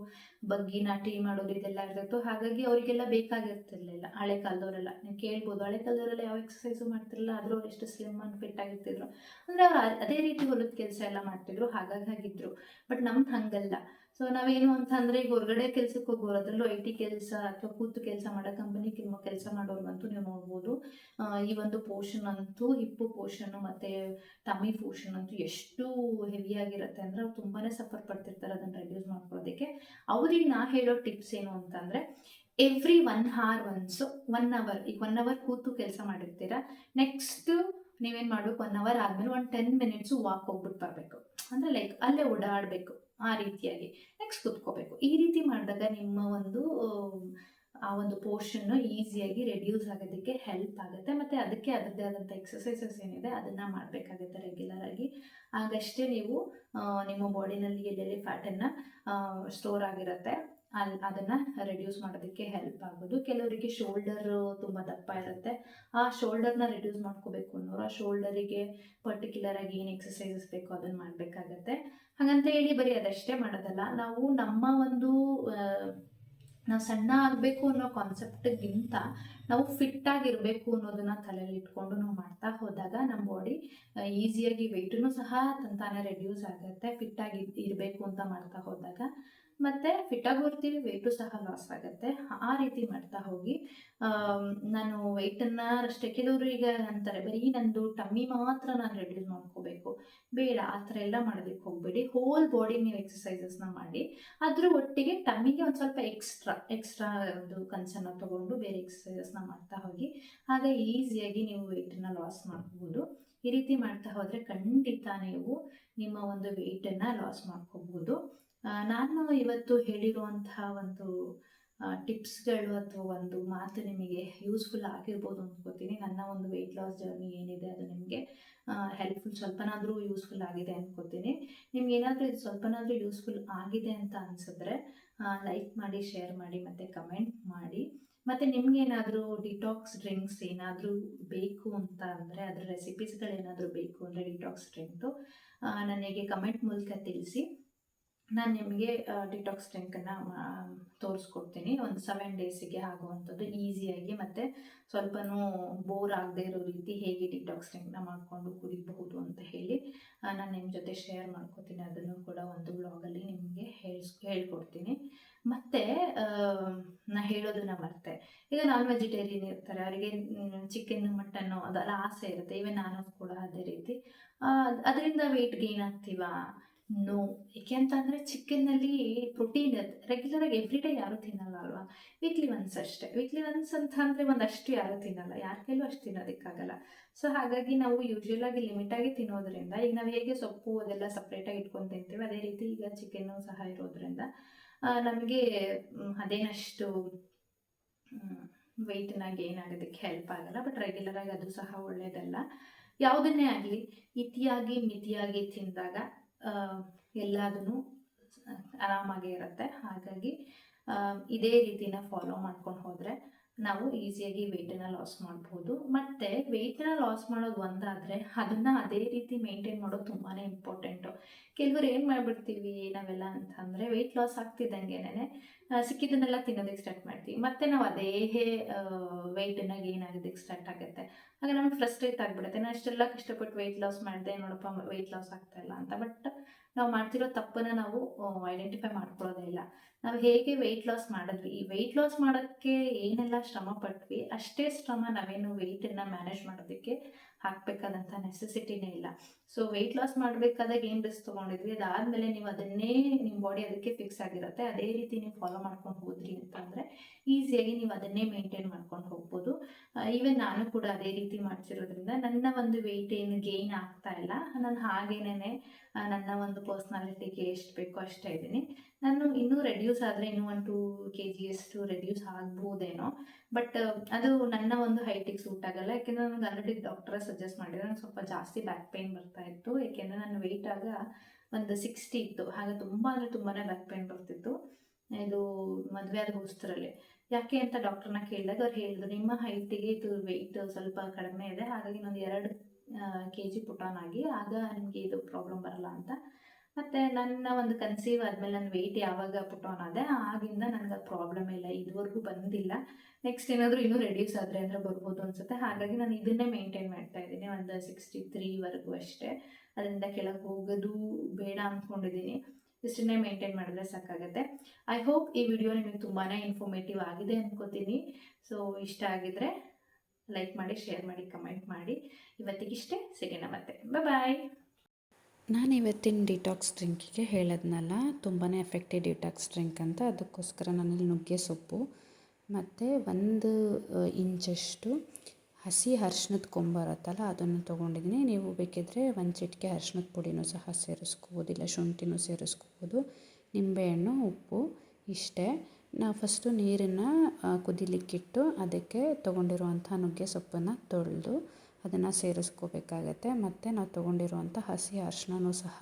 ಬಗ್ಗಿ, ನಾಟಿ ಮಾಡೋದು ಇದೆಲ್ಲ ಇರ್ತಿತ್ತು. ಹಾಗಾಗಿ ಅವರಿಗೆಲ್ಲ ಬೇಕಾಗಿರ್ತಿರ್ಲಿಲ್ಲ. ಹಳೆ ಕಾಲದವರೆಲ್ಲ. ನೀವು ಕೇಳ್ಬೋದು, ಹಳೆ ಕಾಲದವರೆಲ್ಲ ಯಾವ ಎಕ್ಸಸೈಸು ಮಾಡ್ತಿರಲಿಲ್ಲ. ಆದರೂ ಎಷ್ಟು ಸ್ಲಿಮ್ ಅಂಡ್ ಫಿಟ್ ಆಗಿರ್ತಿದ್ರು. ಅಂದ್ರೆ ಅವ್ರು ಅದೇ ರೀತಿ ಹೊಲದ ಕೆಲಸ ಎಲ್ಲ ಮಾಡ್ತಿದ್ರು. ಹಾಗಾಗಿ ಆಗಿದ್ರು ಬಟ್ ನಮ್ದು ಹಂಗಲ್ಲ. ಸೊ ನಾವೇನು ಅಂತಂದ್ರೆ ಈಗ ಹೊರಗಡೆ ಕೆಲ್ಸಕ್ಕೆ ಹೋಗೋರು ಅದರಲ್ಲೂ ಐ ಟಿ ಕೆಲಸ ಅಥವಾ ಕೂತು ಕೆಲಸ ಮಾಡೋ ಕಂಪನಿ ಕೆಲಸ ಮಾಡೋರ್ಗಂತೂ ನೀವು ನೋಡ್ಬೋದು. ಈ ಒಂದು ಪೋರ್ಷನ್ ಅಂತೂ ಹಿಪ್ಪು ಪೋರ್ಷನ್ ಮತ್ತೆ ಟಮಿ ಪೋರ್ಷನ್ ಅಂತೂ ಎಷ್ಟು ಹೆವಿಯಾಗಿರುತ್ತೆ ಅಂದರೆ ಅವ್ರು ತುಂಬಾನೇ ಸಫರ್ ಪಡ್ತಿರ್ತಾರೆ ಅದನ್ನು ರೆಡ್ಯೂಸ್ ಮಾಡ್ಕೊಳ್ಳೋದಕ್ಕೆ ಅವ್ರಿಗೆ ನಾ ಹೇಳೋ ಟಿಪ್ಸ್ ಏನು ಅಂತಂದ್ರೆ every one hour once one hour ಈಗ ಒನ್ ಅವರ್ ಕೂತು ಕೆಲಸ ಮಾಡಿರ್ತೀರಾ ನೆಕ್ಸ್ಟ್ ನೀವೇನು ಮಾಡಬೇಕು ಒನ್ ಅವರ್ ಆದಮೇಲೆ ಒಂದು ಟೆನ್ ಮಿನಿಟ್ಸು ವಾಕ್ ಹೋಗ್ಬಿಟ್ಟು ಬರಬೇಕು. ಅಂದರೆ ಲೈಕ್ ಅಲ್ಲೇ ಓಡಾಡಬೇಕು. ಆ ರೀತಿಯಾಗಿ ನೆಕ್ಸ್ಟ್ ಕುತ್ಕೋಬೇಕು. ಈ ರೀತಿ ಮಾಡಿದಾಗ ನಿಮ್ಮ ಒಂದು, ಆ ಒಂದು ಪೋರ್ಷನ್ನು ಈಸಿಯಾಗಿ ರೆಡ್ಯೂಸ್ ಆಗೋದಕ್ಕೆ ಹೆಲ್ಪ್ ಆಗುತ್ತೆ. ಮತ್ತು ಅದಕ್ಕೆ ಅದರದ್ದೇ ಆದಂಥ ಎಕ್ಸಸೈಸಸ್ ಏನಿದೆ, ಅದನ್ನು ಮಾಡಬೇಕಾಗುತ್ತೆ ರೆಗ್ಯುಲರ್ ಆಗಿ. ಆಗಷ್ಟೇ ನೀವು ನಿಮ್ಮ ಬಾಡಿನಲ್ಲಿ ಎಲ್ಲೆಲ್ಲಿ ಫ್ಯಾಟನ್ನು ಸ್ಟೋರ್ ಆಗಿರುತ್ತೆ ಅಲ್ಲಿ ಅದನ್ನು ರೆಡ್ಯೂಸ್ ಮಾಡೋದಕ್ಕೆ ಹೆಲ್ಪ್ ಆಗೋದು. ಕೆಲವರಿಗೆ ಶೋಲ್ಡರ್ ತುಂಬ ದಪ್ಪ ಇರುತ್ತೆ. ಆ ಶೋಲ್ಡರ್ನ ರೆಡ್ಯೂಸ್ ಮಾಡ್ಕೋಬೇಕು ಅನ್ನೋರು, ಆ ಶೋಲ್ಡರಿಗೆ ಪರ್ಟಿಕ್ಯುಲರ್ ಆಗಿ ಏನು ಎಕ್ಸಸೈಸಸ್ ಬೇಕೋ ಅದನ್ನು ಮಾಡಬೇಕಾಗತ್ತೆ. ಹಾಗಂತ ಹೇಳಿ ಬರೀ ಅದಷ್ಟೇ ಮಾಡೋದಲ್ಲ ನಾವು ನಮ್ಮ ಒಂದು ನಾವು ಸಣ್ಣ ಆಗಬೇಕು ಅನ್ನೋ ಕಾನ್ಸೆಪ್ಟ್ಗಿಂತ ನಾವು ಫಿಟ್ ಆಗಿರಬೇಕು ಅನ್ನೋದನ್ನ ತಲೆಯಲ್ಲಿ ಇಟ್ಕೊಂಡು ನಾವು ಮಾಡ್ತಾ ಹೋದಾಗ ನಮ್ಮ ಬಾಡಿ ಈಸಿಯಾಗಿ ವೆಯ್ಟೂ ಸಹ ತಂತಾನೆ ರೆಡ್ಯೂಸ್ ಆಗುತ್ತೆ. ಫಿಟ್ ಆಗಿ ಇರಬೇಕು ಅಂತ ಮಾಡ್ತಾ ಹೋದಾಗ. ಮತ್ತೆ ಫಿಟ್ ಇರ್ತೀವಿ ವೆಯ್ಟು ಸಹ ಲಾಸ್ ಆಗುತ್ತೆ. ಆ ರೀತಿ ಮಾಡ್ತಾ ಹೋಗಿ ನಾನು ವೆಯ್ಟನ್ನು ಅಷ್ಟೇ ಕೆಲವರು ಈಗ ಅಂತಾರೆ, ಬರೀ ನಂದು ಟಮ್ಮಿ ಮಾತ್ರ ನಾನು ರೆಡ್ಯೂಸ್ ಮಾಡ್ಕೋಬೇಕು. ಬೇಡ, ಆ ಥರ ಎಲ್ಲ ಮಾಡೋದಕ್ಕೆ ಹೋಗಬೇಡಿ. ಹೋಲ್ ಬಾಡಿ ನೀವು ಎಕ್ಸಸೈಸಸ್ನ ಮಾಡಿ. ಅದ್ರ ಒಟ್ಟಿಗೆ ಟಮ್ಮಿಗೆ ಒಂದು ಸ್ವಲ್ಪ ಎಕ್ಸ್ಟ್ರಾ ಎಕ್ಸ್ಟ್ರಾ ಒಂದು ಕನ್ಸನ್ನ ತೊಗೊಂಡು ಬೇರೆ ಎಕ್ಸಸೈಸಸ್ನ ಮಾಡ್ತಾ ಹೋಗಿ, ಹಾಗೆ ಈಸಿಯಾಗಿ ನೀವು ವೆಯ್ಟನ್ನು ಲಾಸ್ ಮಾಡ್ಕೋಬೋದು. ಈ ರೀತಿ ಮಾಡ್ತಾ ಹೋದರೆ ಖಂಡಿತ ನೀವು ನಿಮ್ಮ ಒಂದು ವೆಯ್ಟನ್ನು ಲಾಸ್ ಮಾಡ್ಕೋಬೋದು. ನಾನು ಇವತ್ತು ಹೇಳಿರುವಂತಹ ಒಂದು ಟಿಪ್ಸ್ಗಳು ಅಥವಾ ಒಂದು ಮಾತು ನಿಮಗೆ ಯೂಸ್ಫುಲ್ ಆಗಿರ್ಬೋದು ಅನ್ಕೋತೀನಿ ನನ್ನ ಒಂದು ವೆಯ್ಟ್ ಲಾಸ್ ಜರ್ನಿ ಏನಿದೆ ಅದು ನಿಮಗೆ ಹೆಲ್ಪ್ಫುಲ್ ಸ್ವಲ್ಪನಾದರೂ ಯೂಸ್ಫುಲ್ ಆಗಿದೆ ಅಂದ್ಕೋತೀನಿ ನಿಮ್ಗೆ ಏನಾದರೂ ಇದು ಸ್ವಲ್ಪನಾದರೂ ಯೂಸ್ಫುಲ್ ಆಗಿದೆ ಅಂತ ಅನಿಸಿದ್ರೆ ಲೈಕ್ ಮಾಡಿ ಶೇರ್ ಮಾಡಿ ಮತ್ತು ಕಮೆಂಟ್ ಮಾಡಿ. ಮತ್ತು ನಿಮ್ಗೇನಾದರೂ ಡಿಟಾಕ್ಸ್ ಡ್ರಿಂಕ್ಸ್ ಏನಾದರೂ ಬೇಕು ಅಂತ ಅಂದರೆ ಅದರ ರೆಸಿಪೀಸ್ಗಳೇನಾದರೂ ಬೇಕು ಅಂದರೆ ಡಿಟಾಕ್ಸ್ ಡ್ರಿಂಕ್ದು ನನಗೆ ಕಮೆಂಟ್ ಮೂಲಕ ತಿಳಿಸಿ. ನಾನು ನಿಮಗೆ ಡಿಟಾಕ್ಸ್ ಡ್ರಿಂಕನ್ನು ತೋರಿಸ್ಕೊಡ್ತೀನಿ. ಒಂದು ಸೆವೆನ್ ಡೇಸಿಗೆ ಆಗುವಂಥದ್ದು ಈಸಿಯಾಗಿ ಮತ್ತು ಸ್ವಲ್ಪನೂ ಬೋರ್ ಆಗದೆ ಇರೋ ರೀತಿ ಹೇಗೆ ಡಿಟಾಕ್ಸ್ ಡ್ರಿಂಕ್ನ ಮಾಡಿಕೊಂಡು ಕುಡಿಬಹುದು ಅಂತ ಹೇಳಿ ನಾನು ನಿಮ್ಮ ಜೊತೆ ಶೇರ್ ಮಾಡ್ಕೊತೀನಿ. ಅದನ್ನು ಕೂಡ ಒಂದು ಬ್ಲಾಗಲ್ಲಿ ನಿಮಗೆ ಹೇಳಿಸ್, ಹೇಳ್ಕೊಡ್ತೀನಿ. ಮತ್ತು ನಾ ಹೇಳೋದನ್ನ ಮರ್ತೆ. ಈಗ ನಾನ್ ವೆಜಿಟೇರಿಯನ್ ಇರ್ತಾರೆ, ಅವರಿಗೆ ಚಿಕನ್ ಮಟನ್ ಅದೆಲ್ಲ ಆಸೆ ಇರುತ್ತೆ. ಇವೆ ನಾನು ಕೂಡ ಅದೇ ರೀತಿ. ಅದರಿಂದ ವೆಯ್ಟ್ ಗೇನ್ ಆಗ್ತೀವಾ? ನೋ ಏಕೆ ಚಿಕನ್ ಚಿಕನ್ನಲ್ಲಿ ಪ್ರೋಟೀನ್ ಇರುತ್ತೆ. ರೆಗ್ಯುಲರಾಗಿ ಎವ್ರಿ ಡೇ ಯಾರು ತಿನ್ನಲ್ಲ ಅಲ್ವಾ? ವೀಕ್ಲಿ ಒನ್ಸ್ ಅಷ್ಟೇ. ವೀಕ್ಲಿ ಒನ್ಸ್ ಅಂತ ಅಂದರೆ ಒಂದಷ್ಟು ಯಾರೂ ತಿನ್ನಲ್ಲ. ಯಾರ ಕೈಲೂ ಅಷ್ಟು ತಿನ್ನೋದಕ್ಕಾಗಲ್ಲ. ಸೊ ಹಾಗಾಗಿ ನಾವು ಯೂಶ್ವಲಾಗಿ ಲಿಮಿಟಾಗಿ ತಿನ್ನೋದ್ರಿಂದ, ಈಗ ನಾವು ಹೇಗೆ ಸೊಪ್ಪು ಅದೆಲ್ಲ ಸಪ್ರೇಟಾಗಿ ಇಟ್ಕೊಂಡು ತಿಂತೀವಿ, ಅದೇ ರೀತಿ ಈಗ ಚಿಕನ್ ಸಹ ಇರೋದ್ರಿಂದ ನಮಗೆ ಅದೇನಷ್ಟು ವೆಯ್ಟನ್ನ ಗೇನ್ ಆಗೋದಕ್ಕೆ ಹೆಲ್ಪ್ ಆಗಲ್ಲ ಬಟ್ ರೆಗ್ಯುಲರಾಗಿ ಅದು ಸಹ ಒಳ್ಳೆಯದಲ್ಲ ಯಾವುದನ್ನೇ ಆಗಲಿ, ಇತಿಯಾಗಿ ಮಿತಿಯಾಗಿ ತಿಂದಾಗ ಎಲ್ಲದೂ ಆರಾಮಾಗೇ ಇರುತ್ತೆ. ಹಾಗಾಗಿ ಇದೇ ರೀತಿನ ಫಾಲೋ ಮಾಡ್ಕೊಂಡು ಹೋದರೆ ನಾವು ಈಸಿಯಾಗಿ ವೆಯ್ಟನ್ನು ಲಾಸ್ ಮಾಡ್ಬೋದು. ಮತ್ತು ವೆಯ್ಟನ್ನ ಲಾಸ್ ಮಾಡೋದು ಒಂದಾದರೆ ಅದನ್ನು ಅದೇ ರೀತಿ ಮೇಂಟೈನ್ ಮಾಡೋದು ತುಂಬಾ ಇಂಪಾರ್ಟೆಂಟು ಕೆಲವರು ಏನು ಮಾಡಿಬಿಡ್ತೀವಿ ನಾವೆಲ್ಲ ಅಂತಂದರೆ ವೆಯ್ಟ್ ಲಾಸ್ ಆಗ್ತಿದ್ದಂಗೆನೇ ಸಿಕ್ಕಿದ್ದನ್ನೆಲ್ಲ ತಿನ್ನೋದಕ್ಕೆ ಸ್ಟಾರ್ಟ್ ಮಾಡ್ತೀವಿ. ಮತ್ತು ನಾವು ಅದೇ ವೆಯ್ಟನ್ನ ಗೇನ್ ಆಗೋದಕ್ಕೆ ಸ್ಟಾರ್ಟ್ ಆಗುತ್ತೆ. ಆಗ ನಮ್ಗೆ ಫ್ರಸ್ಟ್ರೇಟ್ ಆಗಿಬಿಡುತ್ತೆ. ನಾನು ಅಷ್ಟೆಲ್ಲ ಕಷ್ಟಪಟ್ಟು ವೆಯ್ಟ್ ಲಾಸ್ ಮಾಡಿದೆ, ನೋಡಪ್ಪ ವೆಯ್ಟ್ ಲಾಸ್ ಆಗ್ತಾ ಇಲ್ಲ ಅಂತ. ಬಟ್ ನಾವು ಮಾಡ್ತಿರೋ ತಪ್ಪನ್ನು ನಾವು ಐಡೆಂಟಿಫೈ ಮಾಡ್ಕೊಳ್ಳೋದೇ ಇಲ್ಲ. ನಾವು ಹೇಗೆ ವೆಯ್ಟ್ ಲಾಸ್ ಮಾಡಿದ್ವಿ? ಈ ವೆಯ್ಟ್ ಲಾಸ್ ಮಾಡೋಕ್ಕೆ ಏನೆಲ್ಲ ಶ್ರಮ ಪಟ್ವಿ? ಅಷ್ಟೇ ಶ್ರಮ ನಾವೇನು ವೆಯ್ಟನ್ನು ಮ್ಯಾನೇಜ್ ಮಾಡೋದಕ್ಕೆ ಹಾಕಬೇಕಾದಂಥ ನೆಸೆಸಿಟಿನೇ ಇಲ್ಲ. ಸೊ ವೆಯ್ಟ್ ಲಾಸ್ ಮಾಡಬೇಕಾದಾಗ ಏನು ರಿಸ್ಕ್ ತೊಗೊಂಡಿದ್ವಿ? ಅದಾದಮೇಲೆ ನೀವು ಅದನ್ನೇ ನಿಮ್ಮ ಬಾಡಿ ಅದಕ್ಕೆ ಫಿಕ್ಸ್ ಆಗಿರುತ್ತೆ. ಅದೇ ರೀತಿ ನೀವು ಫಾಲೋ ಮಾಡ್ಕೊಂಡು ಹೋದ್ರಿ ಅಂತಂದರೆ ಈಸಿಯಾಗಿ ನೀವು ಅದನ್ನೇ ಮೇಂಟೈನ್ ಮಾಡ್ಕೊಂಡು ಹೋಗ್ಬೋದು. ಈವನ್ ನಾನು ಕೂಡ ಅದೇ ರೀತಿ ಮಾಡ್ತಿರೋದ್ರಿಂದ ನನ್ನ ಒಂದು ವೆಯ್ಟ್ ಏನು ಗೇನ್ ಆಗ್ತಾ ಇಲ್ಲ. ನಾನು ಹಾಗೇನೆ ನನ್ನ ಒಂದು ಪರ್ಸ್ನಾಲಿಟಿಗೆ ಎಷ್ಟು ಬೇಕೋ ಅಷ್ಟೇ ಇದ್ದೀನಿ. ನಾನು ಇನ್ನೂ ರೆಡ್ಯೂಸ್ ಆದರೆ ಇನ್ನೂ ಒಂದು ಟೂ ಕೆ ಜಿಯಷ್ಟು ರೆಡ್ಯೂಸ್ ಆಗ್ಬೋದೇನೋ. ಬಟ್ ಅದು ನನ್ನ ಒಂದು ಹೈಟಿಗೆ ಸೂಟ್ ಆಗಲ್ಲ. ಯಾಕೆಂದರೆ ನನಗೆ ಆಲ್ರೆಡಿ ಡಾಕ್ಟ್ರೇ ಸಜೆಸ್ಟ್ ಮಾಡಿದ್ರು ನನಗೆ ಸ್ವಲ್ಪ ಜಾಸ್ತಿ ಬ್ಯಾಕ್ ಪೇಯ್ನ್ ಬರ್ತಾ ಇತ್ತು. ಯಾಕೆಂದರೆ ನನ್ನ ವೆಯ್ಟ್ ಆಗ ಒಂದು ಸಿಕ್ಸ್ಟಿ ಇತ್ತು. ಹಾಗೆ ತುಂಬ ಅಂದರೆ ತುಂಬಾ ಬ್ಯಾಕ್ ಪೇಯ್ನ್ ಬರ್ತಿತ್ತು. ಇದು ಮದುವೆ ಆದ ಹೋಸ್ಟರಲ್ಲಿ ಯಾಕೆ ಅಂತ ಡಾಕ್ಟ್ರನ್ನ ಕೇಳಿದಾಗ ಅವ್ರು ಹೇಳಿದ್ರು, ನಿಮ್ಮ ಹೈಟಿಗೆ ಇದು ವೆಯ್ಟ್ ಸ್ವಲ್ಪ ಕಡಿಮೆ ಇದೆ. ಹಾಗಾಗಿ ಇನ್ನೊಂದು ಎರಡು ಕೆ ಜಿ ಪುಟಾನ್ ಆಗಿ. ಆಗ ನಿಮಗೆ ಇದು ಪ್ರಾಬ್ಲಮ್ ಬರಲ್ಲ ಅಂತ. ಮತ್ತು ನನ್ನ ಒಂದು ಕನ್ಸೀವ್ ಆದಮೇಲೆ ನನ್ನ ವೆಯ್ಟ್ ಯಾವಾಗ ಪುಟಾನ್ ಆದೆ, ಆಗಿಂದ ನನಗೆ ಪ್ರಾಬ್ಲಮ್ ಇಲ್ಲ, ಇದುವರೆಗೂ ಬಂದಿಲ್ಲ. ನೆಕ್ಸ್ಟ್ ಏನಾದರೂ ಇನ್ನೂ ರೆಡ್ಯೂಸ್ ಆದರೆ ಅಂದರೆ ಬರ್ಬೋದು ಅನ್ಸುತ್ತೆ. ಹಾಗಾಗಿ ನಾನು ಇದನ್ನೇ ಮೇಂಟೈನ್ ಮಾಡ್ತಾ ಇದ್ದೀನಿ, ಒಂದು ಸಿಕ್ಸ್ಟಿ ತ್ರೀವರೆಗೂ ಅಷ್ಟೇ. ಅದರಿಂದ ಕೆಳಗೆ ಹೋಗೋದು ಬೇಡ ಅಂದ್ಕೊಂಡಿದ್ದೀನಿ ಇಷ್ಟನ್ನೇ ಮೇಂಟೈನ್ ಮಾಡಿದ್ರೆ ಸಾಕಾಗುತ್ತೆ. ಐ ಹೋಪ್ ಈ ವಿಡಿಯೋ ನಿಮಗೆ ತುಂಬಾ ಇನ್ಫಾರ್ಮೇಟಿವ್ ಆಗಿದೆ ಅನ್ಕೋತೀನಿ. ಸೊ ಇಷ್ಟ ಆಗಿದ್ರೆ ಲೈಕ್ ಮಾಡಿ ಶೇರ್ ಮಾಡಿ ಕಮೆಂಟ್ ಮಾಡಿ. ಇವತ್ತಿಗಿಷ್ಟೇ, ಸಿಗೋಣ ಮತ್ತೆ. ಬಾಯ್ ನಾನು ಇವತ್ತಿನ ಡಿಟಾಕ್ಸ್ ಡ್ರಿಂಕಿಗೆ ಹೇಳೋದ್ನಲ್ಲ ತುಂಬಾ ಎಫೆಕ್ಟಿವ್ ಡಿಟಾಕ್ಸ್ ಡ್ರಿಂಕ್ ಅಂತ, ಅದಕ್ಕೋಸ್ಕರ ನಾನಿಲ್ಲಿ ನುಗ್ಗೆ ಸೊಪ್ಪು, ಮತ್ತು ಒಂದು ಇಂಚಷ್ಟು ಹಸಿ ಅರ್ಶಿನದ ಕೊಂಬರುತ್ತಲ್ಲ ಅದನ್ನು ತೊಗೊಂಡಿದ್ದೀನಿ. ನೀವು ಬೇಕಿದ್ದರೆ ಒಂದು ಚಿಟಿಕೆ ಅರ್ಶಿನದ ಪುಡಿನೂ ಸಹ ಸೇರಿಸ್ಕೋಬೋದು, ಇಲ್ಲ ಶುಂಠಿನೂ ಸೇರಿಸ್ಕೋಬೋದು, ನಿಂಬೆಹಣ್ಣು, ಉಪ್ಪು, ಇಷ್ಟೇ. ನಾವು ಫಸ್ಟು ನೀರನ್ನು ಕುದಿಲಿಕ್ಕಿಟ್ಟು ಅದಕ್ಕೆ ತೊಗೊಂಡಿರುವಂಥ ನುಗ್ಗೆ ಸೊಪ್ಪನ್ನು ತೊಳೆದು ಅದನ್ನು ಸೇರಿಸ್ಕೋಬೇಕಾಗತ್ತೆ. ಮತ್ತು ನಾವು ತೊಗೊಂಡಿರುವಂಥ ಹಸಿ ಅರಿಶಿನನೂ ಸಹ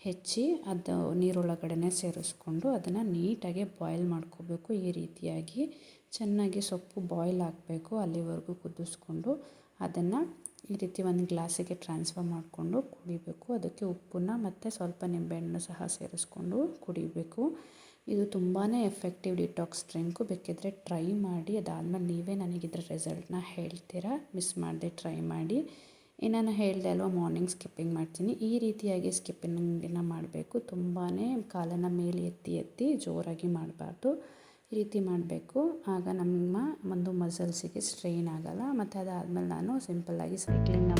ಹೆಚ್ಚಿ ಅದು ನೀರೊಳಗಡೆ ಸೇರಿಸ್ಕೊಂಡು ಅದನ್ನು ನೀಟಾಗಿ ಬಾಯ್ಲ್ ಮಾಡ್ಕೋಬೇಕು. ಈ ರೀತಿಯಾಗಿ ಚೆನ್ನಾಗಿ ಸೊಪ್ಪು ಬಾಯ್ಲ್ ಆಗಬೇಕು. ಅಲ್ಲಿವರೆಗೂ ಕುದಿಸ್ಕೊಂಡು ಅದನ್ನು ಈ ರೀತಿ ಒಂದು ಗ್ಲಾಸಿಗೆ ಟ್ರಾನ್ಸ್ಫರ್ ಮಾಡಿಕೊಂಡು ಕುಡಿಬೇಕು. ಅದಕ್ಕೆ ಉಪ್ಪನ್ನ ಮತ್ತು ಸ್ವಲ್ಪ ನಿಂಬೆಹಣ್ಣು ಸಹ ಸೇರಿಸ್ಕೊಂಡು ಕುಡಿಬೇಕು. ಇದು ತುಂಬಾ ಎಫೆಕ್ಟಿವ್ ಡಿಟಾಕ್ಸ್ ಡ್ರಿಂಕು ಬೇಕಿದ್ದರೆ ಟ್ರೈ ಮಾಡಿ, ಅದಾದಮೇಲೆ ನೀವೇ ನನಗಿದ್ರ ರಿಸಲ್ಟ್ನ ಹೇಳ್ತೀರಾ? ಮಿಸ್ ಮಾಡದೆ ಟ್ರೈ ಮಾಡಿ. ಏನಾನ ಹೇಳಿದೆ ಅಲ್ವಾ ಮಾರ್ನಿಂಗ್ ಸ್ಕಿಪ್ಪಿಂಗ್ ಮಾಡ್ತೀನಿ. ಈ ರೀತಿಯಾಗಿ ಸ್ಕಿಪ್ಪಿಂಗನ್ನು ಮಾಡಬೇಕು. ತುಂಬಾ ಕಾಲನ್ನು ಮೇಲೆ ಎತ್ತಿ ಎತ್ತಿ ಜೋರಾಗಿ ಮಾಡಬಾರ್ದು. ಈ ರೀತಿ ಮಾಡಬೇಕು. ಆಗ ನಮ್ಮ ಒಂದು ಮಸಲ್ಸಿಗೆ ಸ್ಟ್ರೈನ್ ಆಗಲ್ಲ. ಮತ್ತು ಅದಾದಮೇಲೆ ನಾನು ಸಿಂಪಲ್ಲಾಗಿ ಸೈಕ್ಲಿಂಗ್ನ